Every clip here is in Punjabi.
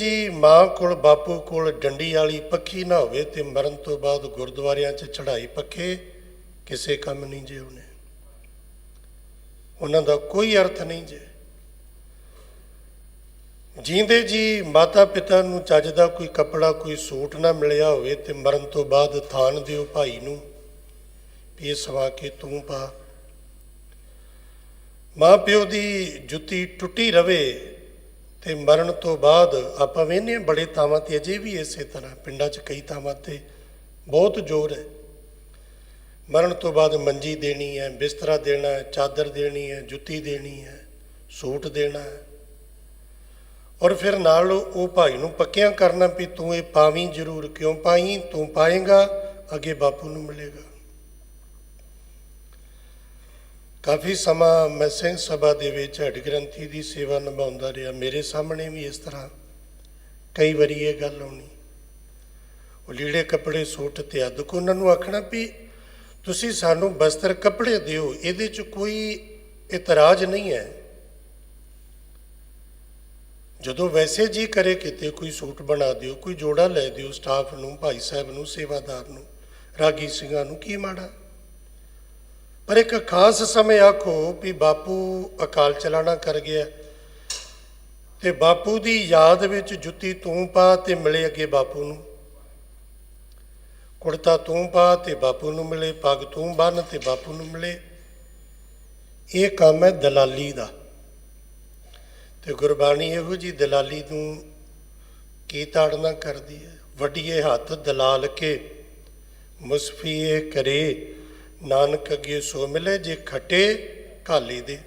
ਜੀ, ਮਾਂ ਕੋਲ, ਬਾਪੂ ਕੋਲ ਡੰਡੀ ਵਾਲੀ ਪੱਖੀ ਨਾ ਹੋਵੇ ਤੇ ਮਰਨ ਤੋਂ ਬਾਅਦ ਗੁਰਦੁਆਰਿਆਂ 'ਚ ਚੜ੍ਹਾਈ ਪੱਖੇ, ਕਿਸੇ ਕੰਮ ਨਹੀਂ ਜੇ ਉਹਨੇ। ਉਹਨਾਂ ਦਾ ਕੋਈ ਅਰਥ ਨਹੀਂ ਜੇ। ਜੀਂਦੇ ਜੀ ਮਾਤਾ ਪਿਤਾ ਨੂੰ ਚੱਜ ਦਾ ਕੋਈ ਕੱਪੜਾ, ਕੋਈ ਸੂਟ ਨਾ ਮਿਲਿਆ ਹੋਵੇ ਤੇ ਮਰਨ ਤੋਂ ਬਾਅਦ ਥਾਨ ਦਿਓ ਭਾਈ ਨੂੰ, ਵੀ ਇਹ ਸਵਾ ਕੇ ਤੂੰ ਪਾ। ਮਾਂ ਪਿਓ ਦੀ ਜੁੱਤੀ ਟੁੱਟੀ ਰਵੇ ਤੇ ਮਰਨ ਤੋਂ ਬਾਅਦ ਆਪਾਂ ਵੇਖਦੇ ਹਾਂ ਬੜੇ ਥਾਵਾਂ ਤੇ ਅਜੇ ਵੀ ਇਸੇ ਤਰ੍ਹਾਂ ਪਿੰਡਾਂ 'ਚ ਕਈ ਥਾਵਾਂ ਤੇ ਬਹੁਤ ਜ਼ੋਰ ਹੈ। ਮਰਨ ਤੋਂ ਬਾਅਦ ਮੰਜੀ ਦੇਣੀ ਹੈ, ਬਿਸਤਰਾ ਦੇਣਾ ਹੈ, ਚਾਦਰ ਦੇਣੀ ਹੈ, ਜੁੱਤੀ ਦੇਣੀ ਹੈ, ਸੂਟ ਦੇਣਾ ਹੈ। ਔਰ ਫਿਰ ਨਾਲ ਉਹ ਭਾਈ ਨੂੰ ਪੱਕਿਆਂ ਕਰਨਾ ਵੀ ਤੂੰ ਇਹ ਪਾਵੀਂ ਜ਼ਰੂਰ, ਕਿਉਂ ਪਾਈ? ਤੂੰ ਪਾਏਗਾ, ਅੱਗੇ ਬਾਪੂ ਨੂੰ ਮਿਲੇਗਾ। ਕਾਫੀ ਸਮਾਂ ਮੈਂ ਸਿੰਘ ਸਭਾ ਦੇ ਵਿੱਚ ਹੱਡ ਗ੍ਰੰਥੀ ਦੀ ਸੇਵਾ ਨਿਭਾਉਂਦਾ ਰਿਹਾ। ਮੇਰੇ ਸਾਹਮਣੇ ਵੀ ਇਸ ਤਰ੍ਹਾਂ ਕਈ ਵਾਰੀ ਇਹ ਗੱਲ ਆਉਣੀ। ਉਹ ਲੀੜੇ ਕੱਪੜੇ ਸੂਟ ਤੇ ਅੱਧ ਉਹਨਾਂ ਨੂੰ ਆਖਣਾ ਵੀ ਤੁਸੀਂ ਸਾਨੂੰ ਬਸਤਰ ਕੱਪੜੇ ਦਿਓ, ਇਹਦੇ 'ਚ ਕੋਈ ਇਤਰਾਜ਼ ਨਹੀਂ ਹੈ। ਜਦੋਂ ਵੈਸੇ ਜੀ ਕਰੇ ਕਿਤੇ ਕੋਈ ਸੂਟ ਬਣਾ ਦਿਓ, ਕੋਈ ਜੋੜਾ ਲੈ ਦਿਓ, ਸਟਾਫ ਨੂੰ, ਭਾਈ ਸਾਹਿਬ ਨੂੰ, ਸੇਵਾਦਾਰ ਨੂੰ, ਰਾਗੀ ਸਿੰਘਾਂ ਨੂੰ, ਕੀ ਮਾੜਾ? ਪਰ ਇੱਕ ਖਾਸ ਸਮੇਂ ਆਖੋ ਵੀ ਬਾਪੂ ਅਕਾਲ ਚਲਾਣਾ ਕਰ ਗਿਆ। ਤੇ ਬਾਪੂ ਦੀ ਯਾਦ ਵਿੱਚ ਜੁੱਤੀ ਤੂੰ ਪਾ ਤੇ ਮਿਲੇ ਅੱਗੇ ਬਾਪੂ ਨੂੰ। ਕੁੜਤਾ ਤੂੰ ਪਾ ਤੇ ਬਾਪੂ ਨੂੰ ਮਿਲੇ, ਪੱਗ ਤੂੰ ਬੰਨ ਤੇ ਬਾਪੂ ਨੂੰ ਮਿਲੇ। ਇਹ ਕੰਮ ਹੈ ਦਲਾਲੀ ਦਾ। ਤੇ ਗੁਰਬਾਣੀ ਇਹੋ ਜੀ ਦਲਾਲੀ ਨੂੰ ਕੀ ਤਾੜਨਾ ਕਰਦੀ ਹੈ? ਵੱਡੀਏ ਹੱਥ ਦਲਾਲ ਕੇ, ਮੁਸਫੀਏ ਕਰੇ। ਨਾਨਕ ਅੱਗੇ ਸੋ ਮਿਲੇ, ਜੇ ਖੱਟੇ ਕਾਲੀ ਦੇ।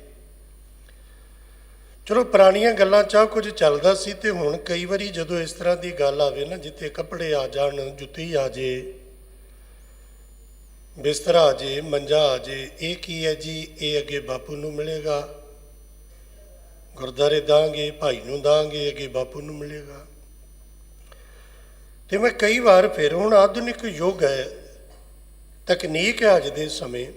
ਚਲੋ, ਪੁਰਾਣੀਆਂ ਗੱਲਾਂ ਚਾਹ ਕੁਝ ਚੱਲਦਾ ਸੀ ਤੇ ਹੁਣ ਕਈ ਵਾਰੀ ਜਦੋਂ ਇਸ ਤਰ੍ਹਾਂ ਦੀ ਗੱਲ ਆਵੇ ਨਾ, ਜਿੱਥੇ ਕੱਪੜੇ ਆ ਜਾਣ, ਜੁੱਤੀ ਆ ਜੇ, ਬਿਸਤਰਾ ਆ ਜੇ, ਮੰਜਾ ਆ ਜੇ, ਇਹ ਕੀ ਹੈ ਜੀ? ਇਹ ਅੱਗੇ ਬਾਪੂ ਨੂੰ ਮਿਲੇਗਾ। ਗੁਰਦਾਰੇ ਦਾਂਗੇ, ਭਾਈ ਨੂੰ ਦਾਂਗੇ, ਅੱਗੇ ਬਾਪੂ ਨੂੰ ਮਿਲੇਗਾ। ਤੇ ਮੈਂ ਕਈ ਵਾਰ ਫਿਰ ਹੁਣ ਆਧੁਨਿਕ ਯੁੱਗ ਹੈ ਤਕਨੀਕ ਹੈ ਅੱਜ ਦੇ ਸਮੇਂ।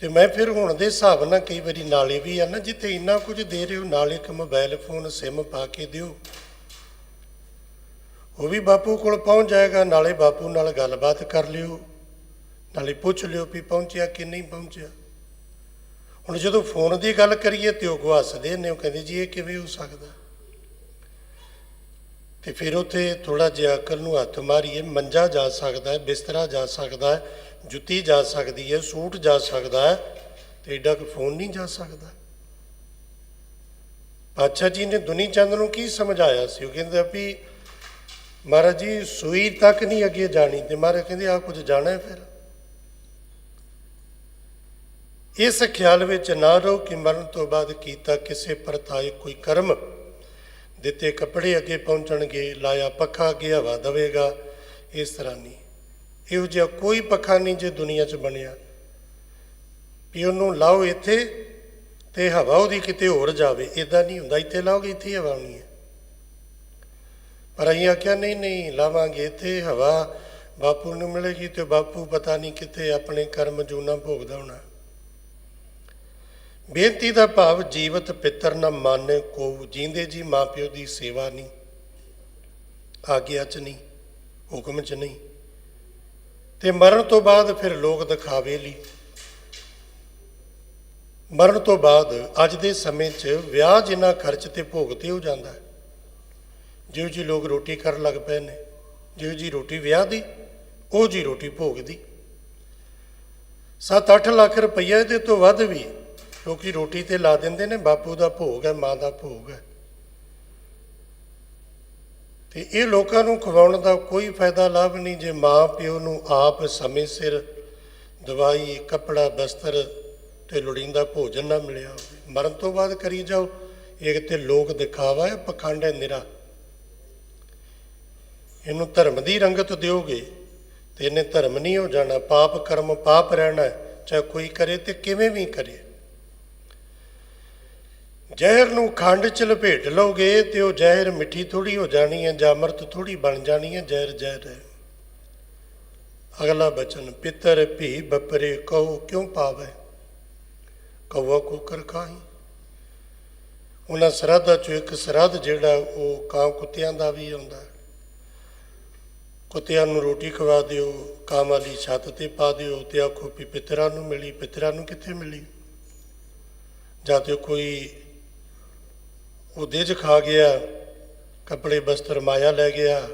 ਤੇ ਮੈਂ ਫਿਰ ਹੁਣ ਦੇ ਹਿਸਾਬ ਨਾਲ ਕਈ ਵਾਰੀ ਨਾਲੇ ਵੀ ਆ ਨਾ, ਜਿੱਥੇ ਇੰਨਾ ਕੁਝ ਦੇ ਰਹੇ ਹੋ, ਨਾਲ ਇੱਕ ਮੋਬਾਈਲ ਫੋਨ ਸਿਮ ਪਾ ਕੇ ਦਿਓ। ਉਹ ਵੀ ਬਾਪੂ ਕੋਲ ਪਹੁੰਚ ਜਾਏਗਾ, ਨਾਲੇ ਬਾਪੂ ਨਾਲ ਗੱਲਬਾਤ ਕਰ ਲਿਓ। ਨਾਲੇ ਪੁੱਛ ਲਿਓ ਵੀ ਪਹੁੰਚਿਆ ਕਿ ਨਹੀਂ ਪਹੁੰਚਿਆ। ਹੁਣ ਜਦੋਂ ਫੋਨ ਦੀ ਗੱਲ ਕਰੀਏ ਤੇ ਉਹ ਹੱਸਦੇ ਨੇ, ਉਹ ਕਹਿੰਦੇ ਜੀ ਇਹ ਕਿਵੇਂ ਹੋ ਸਕਦਾ? ਤੇ ਫਿਰ ਉਥੇ ਥੋੜਾ ਜਿਹਾ ਅਕਲ ਨੂੰ ਹੱਥ ਮਾਰੀਏ, ਮੰਜਾ ਜਾ ਸਕਦਾ ਹੈ, ਬਿਸਤਰਾ ਜਾ ਸਕਦਾ ਹੈ, ਜੁੱਤੀ ਜਾ ਸਕਦੀ ਹੈ, ਸੂਟ ਜਾ ਸਕਦਾ ਹੈ ਤੇ ਏਡਾ ਕੁ ਫੋਨ ਨਹੀਂ ਜਾ ਸਕਦਾ। ਪਾਤਸ਼ਾਹ ਜੀ ਨੇ ਦੁਨੀ ਚੰਦ ਨੂੰ ਕੀ ਸਮਝਾਇਆ ਸੀ? ਉਹ ਕਹਿੰਦੇ ਵੀ ਮਹਾਰਾਜ ਜੀ, ਸੂਈ ਤੱਕ ਨਹੀਂ ਅੱਗੇ ਜਾਣੀ। ਤੇ ਮਹਾਰਾਜ ਕਹਿੰਦੇ ਆ ਕੁਝ ਜਾਣਾ ਹੈ ਫਿਰ? ਇਸ ਖਿਆਲ ਵਿੱਚ ਨਾ ਰਹੋ ਕਿ ਮਰਨ ਤੋਂ ਬਾਅਦ ਕੀਤਾ ਕਿਸੇ ਪਰਤਾਏ ਕੋਈ ਕਰਮ। ਦਿੱਤੇ ਕੱਪੜੇ ਅੱਗੇ ਪਹੁੰਚਣਗੇ, ਲਾਇਆ ਪੱਖਾ ਅੱਗੇ ਹਵਾ ਦੇਵੇਗਾ, ਇਸ ਤਰ੍ਹਾਂ ਨਹੀਂ। ਇਹੋ ਜਿਹਾ ਕੋਈ ਪੱਖਾ ਨਹੀਂ ਜੇ ਦੁਨੀਆ 'ਚ ਬਣਿਆ। ਵੀ ਉਹਨੂੰ ਲਾਓ ਇੱਥੇ ਤੇ ਹਵਾ ਉਹਦੀ ਕਿਤੇ ਹੋਰ ਜਾਵੇ ਇਦਾਂ ਨਹੀਂ ਹੁੰਦਾ। ਇੱਥੇ ਲਾਓਗੇ, ਇੱਥੇ ਹੀ ਹਵਾ ਆਉਣੀ ਹੈ। ਪਰ ਅਸੀਂ ਆਖਿਆ, ਨਹੀਂ ਨਹੀਂ, ਲਾਵਾਂਗੇ ਇੱਥੇ ਹਵਾ, ਬਾਪੂ ਨੂੰ ਮਿਲੇਗੀ ਤੇ ਬਾਪੂ ਪਤਾ ਨਹੀਂ ਕਿੱਥੇ ਆਪਣੇ ਕਰਮ ਜੂਨਾ ਭੋਗਦਾ ਹੋਣਾ। ਬੇਨਤੀ ਦਾ ਭਾਵ ਜੀਵਤ ਪਿੱਤਰ ਨਾ ਮਾਨੇ ਕੋ ਜੀਂਦੇ ਜੀ ਮਾਪਿਓ ਦੀ ਸੇਵਾ ਨਹੀਂ, ਆਗਿਆ ਚ ਨਹੀਂ, ਹੁਕਮ ਚ ਨਹੀਂ। ਤੇ ਮਰਨ ਤੋਂ ਬਾਅਦ ਫਿਰ ਲੋਕ ਦਿਖਾਵੇ ਲਈ। ਮਰਨ ਤੋਂ ਬਾਅਦ ਅੱਜ ਦੇ ਸਮੇਂ 'ਚ ਵਿਆਹ ਜਿੰਨਾ ਖਰਚ ਤੇ ਭੋਗ ਤੇ ਹੋ ਜਾਂਦਾ ਹੈ। ਜਿਹੋ ਜੀ ਲੋਕ ਰੋਟੀ ਕਰਨ ਲੱਗ ਪਏ ਨੇ ਜਿਹੋ ਜੀ ਰੋਟੀ ਵਿਆਹ ਦੀ, ਉਹ ਜੀ ਰੋਟੀ ਭੋਗ ਦੀ। 7-8 ਲੱਖ ਰੁਪਈਆ ਇਹਦੇ ਤੋਂ ਵੱਧ ਵੀ ਲੋਕੀ ਰੋਟੀ ਤੇ ਲਾ ਦਿੰਦੇ ਨੇ, ਬਾਪੂ ਦਾ ਭੋਗ ਹੈ, ਮਾਂ ਦਾ ਭੋਗ ਹੈ। ਤੇ ਇਹ ਲੋਕਾਂ ਨੂੰ ਖਵਾਉਣ ਦਾ ਕੋਈ ਫਾਇਦਾ, ਲਾਭ ਨਹੀਂ ਜੇ ਮਾਂ ਪਿਓ ਨੂੰ ਆਪ ਸਮੇਂ ਸਿਰ ਦਵਾਈ, ਕੱਪੜਾ ਬਸਤਰ ਤੇ ਲੋੜੀਂਦਾ ਭੋਜਨ ਨਾ ਮਿਲਿਆ ਹੋਵੇ। ਮਰਨ ਤੋਂ ਬਾਅਦ ਕਰੀ ਜਾਓ। ਇਹ ਤੇ ਲੋਕ ਦਿਖਾਵਾ ਹੈ, ਪਖੰਡ ਹੈ ਨਿਰਾ। ਇਹਨੂੰ ਧਰਮ ਦੀ ਰੰਗਤ ਦਿਓਗੇ ਤੇ ਇਹਨੇ ਧਰਮ ਨਹੀਂ ਹੋ ਜਾਣਾ। ਪਾਪ ਕਰਮ, ਪਾਪ ਰਹਿਣਾ ਚਾਹੇ ਕੋਈ ਕਰੇ ਤੇ ਕਿਵੇਂ ਵੀ ਕਰੇ। ਜ਼ਹਿਰ ਨੂੰ ਖੰਡ ਚ ਲਪੇਟ ਲਓਗੇ ਤੇ ਉਹ ਜ਼ਹਿਰ ਮਿੱਠੀ ਥੋੜੀ ਹੋ ਜਾਣੀ ਹੈ, ਜਾਂ ਅੰਮ੍ਰਿਤ ਥੋੜੀ ਬਣ ਜਾਣੀ ਹੈ, ਜ਼ਹਿਰ ਜ਼ਹਿਰ ਹੈ। ਅਗਲਾ ਬਚਨ, ਪਿਤਰ ਭੀ ਬਪਰੇ ਕਹੋ, ਕਿਉਂ ਪਾਵੇ? ਕਹੋ ਕੁਕਰ ਖਾਹੀ ਉਹਨਾਂ ਸਰਹੱਦਾਂ ਚੋਂ ਇੱਕ ਸਰਹੱਦ ਜਿਹੜਾ, ਉਹ ਕਾਂ ਕੁੱਤਿਆਂ ਦਾ ਵੀ ਆਉਂਦਾ ਕੁੱਤਿਆਂ ਨੂੰ ਰੋਟੀ ਖਵਾ ਦਿਓ, ਕਾਂ ਵਾਲੀ ਛੱਤ ਤੇ ਪਾ ਦਿਓ ਤੇ ਆਖੋ ਵੀ ਪਿਤਰਾਂ ਨੂੰ ਮਿਲੀ, ਪਿਤਰਾਂ ਨੂੰ ਕਿੱਥੇ ਮਿਲੀ? ਜਾਂ ਤੇ ਕੋਈ ਉਹਦੇ 'ਚ ਖਾ ਗਿਆ, ਕੱਪੜੇ ਬਸਤਰ ਮਾਇਆ ਲੈ ਗਿਆ,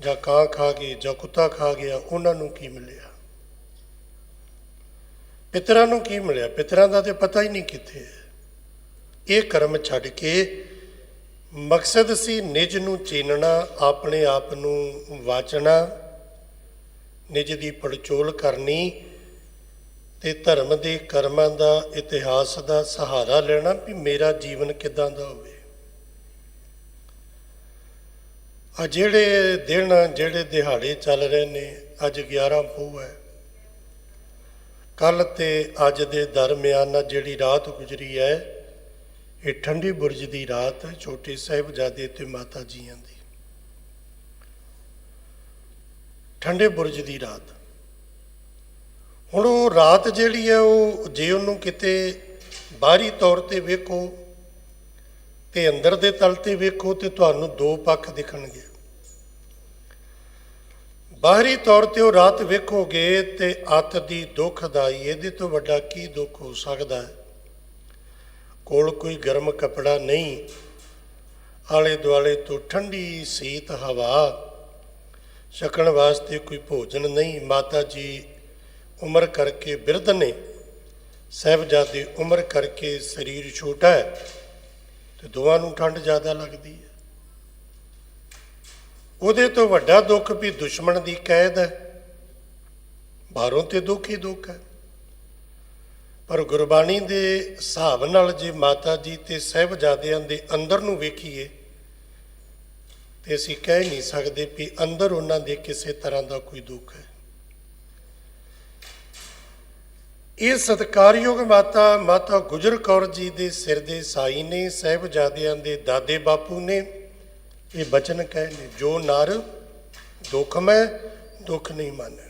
ਜਾਂ ਕਾਂ ਖਾ ਗਏ ਜਾਂ ਕੁੱਤਾ ਖਾ ਗਿਆ, ਉਹਨਾਂ ਨੂੰ ਕੀ ਮਿਲਿਆ? ਪਿਤਰਾਂ ਨੂੰ ਕੀ ਮਿਲਿਆ? ਪਿਤਰਾਂ ਦਾ ਤੇ ਪਤਾ ਹੀ ਨਹੀਂ ਕਿੱਥੇ ਹੈ। ਇਹ ਕਰਮ ਛੱਡ ਕੇ ਮਕਸਦ ਸੀ ਨਿਜ ਨੂੰ ਚੀਨਣਾ, ਆਪਣੇ ਆਪ ਨੂੰ ਵਾਚਣਾ, ਨਿਜ ਦੀ ਪੜਚੋਲ ਕਰਨੀ ਤੇ ਧਰਮ ਦੇ ਕਰਮਾਂ ਦਾ ਇਤਿਹਾਸ ਦਾ ਸਹਾਰਾ ਲੈਣਾ ਵੀ ਮੇਰਾ ਜੀਵਨ ਕਿਦਾਂ ਦਾ ਹੋਵੇ। ਆ ਜਿਹੜੇ ਦਿਨ, ਜਿਹੜੇ ਦਿਹਾੜੇ ਚੱਲ ਰਹੇ ਨੇ, ਅੱਜ 11 ਪੋਹ ਹੈ। ਕੱਲ ਤੇ ਅੱਜ ਦੇ ਦਰਮਿਆਨ ਜਿਹੜੀ ਰਾਤ ਗੁਜ਼ਰੀ ਹੈ, ਇਹ ਠੰਡੀ ਬੁਰਜ ਦੀ ਰਾਤ ਹੈ, ਛੋਟੇ ਸਾਹਿਬਜ਼ਾਦੇ ਤੇ ਮਾਤਾ ਜੀਆਂ ਦੀ। ਠੰਡੇ ਬੁਰਜ ਦੀ ਰਾਤ। ਹੁਣ ਉਹ ਰਾਤ ਜਿਹੜੀ ਹੈ, ਉਹ ਜੇ ਉਹਨੂੰ ਕਿਤੇ ਬਾਹਰੀ ਤੌਰ ਤੇ ਵੇਖੋ ਤੇ ਅੰਦਰ ਦੇ ਤਲ ਤੇ ਵੇਖੋ ਤੇ ਤੁਹਾਨੂੰ ਦੋ ਪੱਖ ਦਿਖਣਗੇ। ਬਾਹਰੀ ਤੌਰ ਤੇ ਉਹ ਰਾਤ ਵੇਖੋਗੇ ਤੇ ਅੱਤ ਦੀ ਦੁਖਦਾਈ ਇਹਦੇ ਤੋਂ ਵੱਡਾ ਕੀ ਦੁੱਖ ਹੋ ਸਕਦਾ ਹੈ? ਕੋਲ ਕੋਈ ਗਰਮ ਕਪੜਾ ਨਹੀਂ ਆਲੇ ਦੁਆਲੇ ਤੋਂ ਠੰਡੀ ਸੀਤ ਹਵਾ, ਛਕਣ ਵਾਸਤੇ ਕੋਈ ਭੋਜਨ ਨਹੀਂ। ਮਾਤਾ ਜੀ ਉਮਰ ਕਰਕੇ ਬਿਰਧ ਨੇ, ਸਾਹਿਬਜ਼ਾਦੇ ਉਮਰ ਕਰਕੇ ਸਰੀਰ ਛੋਟਾ ਹੈ। ਤੇ ਦੋਵਾਂ ਨੂੰ ਠੰਡ ਜ਼ਿਆਦਾ ਲੱਗਦੀ ਹੈ। ਉਹਦੇ ਤੋਂ ਵੱਡਾ ਦੁੱਖ ਵੀ ਦੁਸ਼ਮਣ ਦੀ ਕੈਦ ਹੈ। ਬਾਹਰੋਂ ਤੇ ਦੁੱਖ ਹੀ ਦੁੱਖ ਹੈ। ਪਰ ਗੁਰਬਾਣੀ ਦੇ ਹਿਸਾਬ ਨਾਲ ਜੇ ਮਾਤਾ ਜੀ ਤੇ ਸਹਿਬਜ਼ਾਦਿਆਂ ਦੇ ਅੰਦਰ ਨੂੰ ਵੇਖੀਏ, ਤੇ ਅਸੀਂ ਕਹਿ ਨਹੀਂ ਸਕਦੇ ਵੀ ਅੰਦਰ ਉਹਨਾਂ ਦੇ ਕਿਸੇ ਤਰ੍ਹਾਂ ਦਾ ਕੋਈ ਦੁੱਖ ਹੈ। ਇਹ ਸਤਕਾਰਯੋਗ ਮਾਤਾ ਮਾਤਾ ਗੁਜਰ ਕੌਰ ਜੀ ਦੇ ਸਿਰ ਦੇ ਸਾਈ ਨੇ, ਸਹਿਬਜ਼ਾਦਿਆਂ ਦੇ ਦਾਦੇ ਬਾਪੂ ਨੇ। ਇਹ ਬਚਨ ਕਹੇ ਨੇ, ਜੋ ਨਰ ਦੁੱਖ ਮੈਂ, ਦੁੱਖ ਨਹੀਂ ਮੰਨੈ।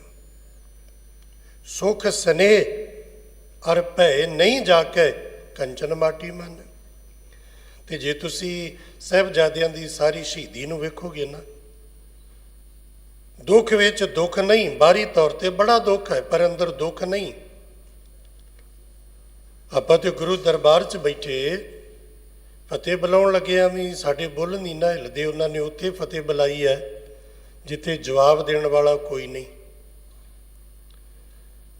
ਸੁਖ ਸਨੇਹ ਅਰ ਭੈ ਨਹੀਂ ਜਾ ਕੇ ਕੰਚਨ ਮਾਟੀ ਮੰਨ। ਤੇ ਜੇ ਤੁਸੀਂ ਸਹਿਬਜ਼ਾਦਿਆਂ ਦੀ ਸਾਰੀ ਸ਼ਹੀਦੀ ਨੂੰ ਵੇਖੋਗੇ ਨਾ, ਦੁੱਖ ਵਿੱਚ ਦੁੱਖ ਨਹੀਂ, ਬਾਹਰੀ ਤੌਰ ਤੇ ਬੜਾ ਦੁੱਖ ਹੈ, ਪਰ ਅੰਦਰ ਦੁੱਖ ਨਹੀਂ। ਆਪਾਂ ਤੇ ਗੁਰੂ ਦਰਬਾਰ 'ਚ ਬੈਠੇ, ਫਤਿਹ ਬੁਲਾਉਣ ਲੱਗਿਆ ਵੀ ਸਾਡੇ ਬੁੱਲ ਨਹੀਂ ਨਾ ਹਿਲਦੇ, ਉਹਨਾਂ ਨੇ ਉੱਥੇ ਫਤਿਹ ਬੁਲਾਈ ਹੈ, ਜਿੱਥੇ ਜਵਾਬ ਦੇਣ ਵਾਲਾ ਕੋਈ ਨਹੀਂ।